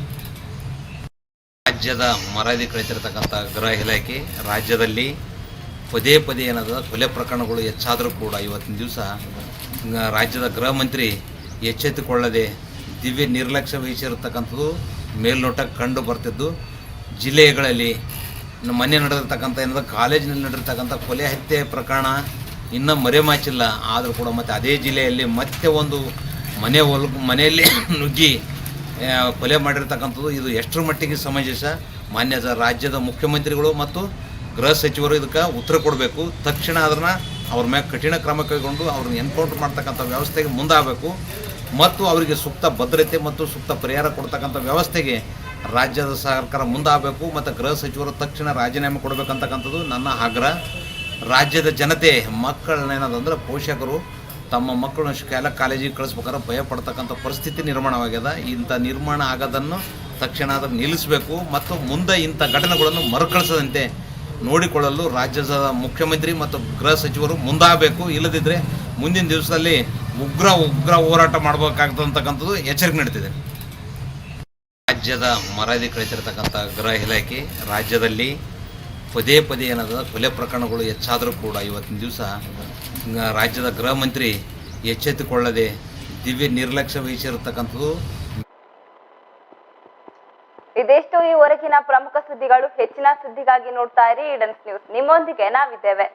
ರಾಜ್ಯದ ಮರಾದಿ ಕಳಿಸಿರ್ತಕ್ಕಂಥ ಗೃಹ ಇಲಾಖೆ, ರಾಜ್ಯದಲ್ಲಿ ಪದೇ ಪದೇ ಏನದ ಕೊಲೆ ಪ್ರಕರಣಗಳು ಹೆಚ್ಚಾದರೂ ಕೂಡ ಇವತ್ತಿನ ದಿವಸ ರಾಜ್ಯದ ಗೃಹ ಮಂತ್ರಿ ಎಚ್ಚೆತ್ತುಕೊಳ್ಳದೆ ದಿವ್ಯ ನಿರ್ಲಕ್ಷ್ಯ ವಹಿಸಿರತಕ್ಕಂಥದ್ದು ಮೇಲ್ನೋಟಕ್ಕೆ ಕಂಡು ಬರ್ತಿದ್ದು. ಜಿಲ್ಲೆಗಳಲ್ಲಿ ಮೊನ್ನೆ ನಡೆದಿರ್ತಕ್ಕಂಥ ಏನಂದ್ರೆ ಕಾಲೇಜಿನಲ್ಲಿ ನಡೆದಿರ್ತಕ್ಕಂಥ ಕೊಲೆ ಹತ್ಯೆ ಪ್ರಕರಣ ಇನ್ನೂ ಮರೆಮಾಚಿಲ್ಲ. ಆದರೂ ಕೂಡ ಮತ್ತೆ ಅದೇ ಜಿಲ್ಲೆಯಲ್ಲಿ ಮತ್ತೆ ಒಂದು ಮನೆ ಒಲ್ ಮನೆಯಲ್ಲಿ ನುಗ್ಗಿ ಕೊಲೆ ಮಾಡಿರ್ತಕ್ಕಂಥದ್ದು ಇದು ಎಷ್ಟರ ಮಟ್ಟಿಗೆ ಸಮಂಜಸ? ಮಾನ್ಯ ರಾಜ್ಯದ ಮುಖ್ಯಮಂತ್ರಿಗಳು ಮತ್ತು ಗೃಹ ಸಚಿವರು ಇದಕ್ಕೆ ಉತ್ತರ ಕೊಡಬೇಕು. ತಕ್ಷಣ ಅದನ್ನು ಅವ್ರ ಮೇಲೆ ಕಠಿಣ ಕ್ರಮ ಕೈಗೊಂಡು ಅವ್ರನ್ನ ಎನ್ಕೌಂಟರ್ ಮಾಡ್ತಕ್ಕಂಥ ವ್ಯವಸ್ಥೆಗೆ ಮುಂದಾಗಬೇಕು. ಮತ್ತು ಅವರಿಗೆ ಸೂಕ್ತ ಭದ್ರತೆ ಮತ್ತು ಸೂಕ್ತ ಪರಿಹಾರ ಕೊಡ್ತಕ್ಕಂಥ ವ್ಯವಸ್ಥೆಗೆ ರಾಜ್ಯದ ಸರ್ಕಾರ ಮುಂದಾಗಬೇಕು ಮತ್ತು ಗೃಹ ಸಚಿವರು ತಕ್ಷಣ ರಾಜೀನಾಮೆ ಕೊಡಬೇಕಂತಕ್ಕಂಥದ್ದು ನನ್ನ ಆಗ್ರಹ. ರಾಜ್ಯದ ಜನತೆ ಮಕ್ಕಳನ್ನೇನದಂದ್ರೆ ಪೋಷಕರು ತಮ್ಮ ಮಕ್ಕಳನ್ನ ಶಾಲಾ ಕಾಲೇಜಿಗೆ ಕಳಿಸ್ಬೇಕಾದ್ರೆ ಭಯ ಪಡ್ತಕ್ಕಂಥ ಪರಿಸ್ಥಿತಿ ನಿರ್ಮಾಣವಾಗ್ಯದ. ಇಂಥ ನಿರ್ಮಾಣ ಆಗೋದನ್ನು ತಕ್ಷಣ ಅದನ್ನು ನಿಲ್ಲಿಸಬೇಕು. ಮತ್ತು ಮುಂದೆ ಇಂಥ ಘಟನೆಗಳನ್ನು ಮರುಕಳಿಸದಂತೆ ನೋಡಿಕೊಳ್ಳಲು ರಾಜ್ಯದ ಮುಖ್ಯಮಂತ್ರಿ ಮತ್ತು ಗೃಹ ಸಚಿವರು ಮುಂದಾಗಬೇಕು. ಇಲ್ಲದಿದ್ದರೆ ಮುಂದಿನ ದಿವಸದಲ್ಲಿ ಉಗ್ರ ಉಗ್ರ ಹೋರಾಟ ಮಾಡಬೇಕಾಗ್ತಕ್ಕಂಥದ್ದು ಎಚ್ಚರಿಕೆ ನೀಡ್ತಿದೆ ರಾಜ್ಯದ ಮರದಿ ಕಳಿಸಿರ್ತಕ್ಕಂಥ ಗೃಹ ಇಲಾಖೆ, ರಾಜ್ಯದಲ್ಲಿ ಪದೇ ಪದೇ ಏನಾದ ಕೊಲೆ ಪ್ರಕರಣಗಳು ಹೆಚ್ಚಾದರೂ ಕೂಡ ಇವತ್ತಿನ ದಿವಸ ರಾಜ್ಯದ ಗೃಹ ಮಂತ್ರಿ ಎಚ್ಚೆತ್ತುಕೊಳ್ಳದೆ ದಿವ್ಯ ನಿರ್ಲಕ್ಷ್ಯ ವಹಿಸಿರ್ತಕ್ಕಂಥದ್ದು. ಈ ಈವರೆಗಿನ ಪ್ರಮುಖ ಸುದ್ದಿಗಳು. ಹೆಚ್ಚಿನ ಸುದ್ದಿಗಾಗಿ ನೋಡ್ತಾ ಇರಿ. ಈಡನ್ಸ್ ನ್ಯೂಸ್ ನಿಮ್ಮೊಂದಿಗೆ ನಾವಿದ್ದೇವೆ.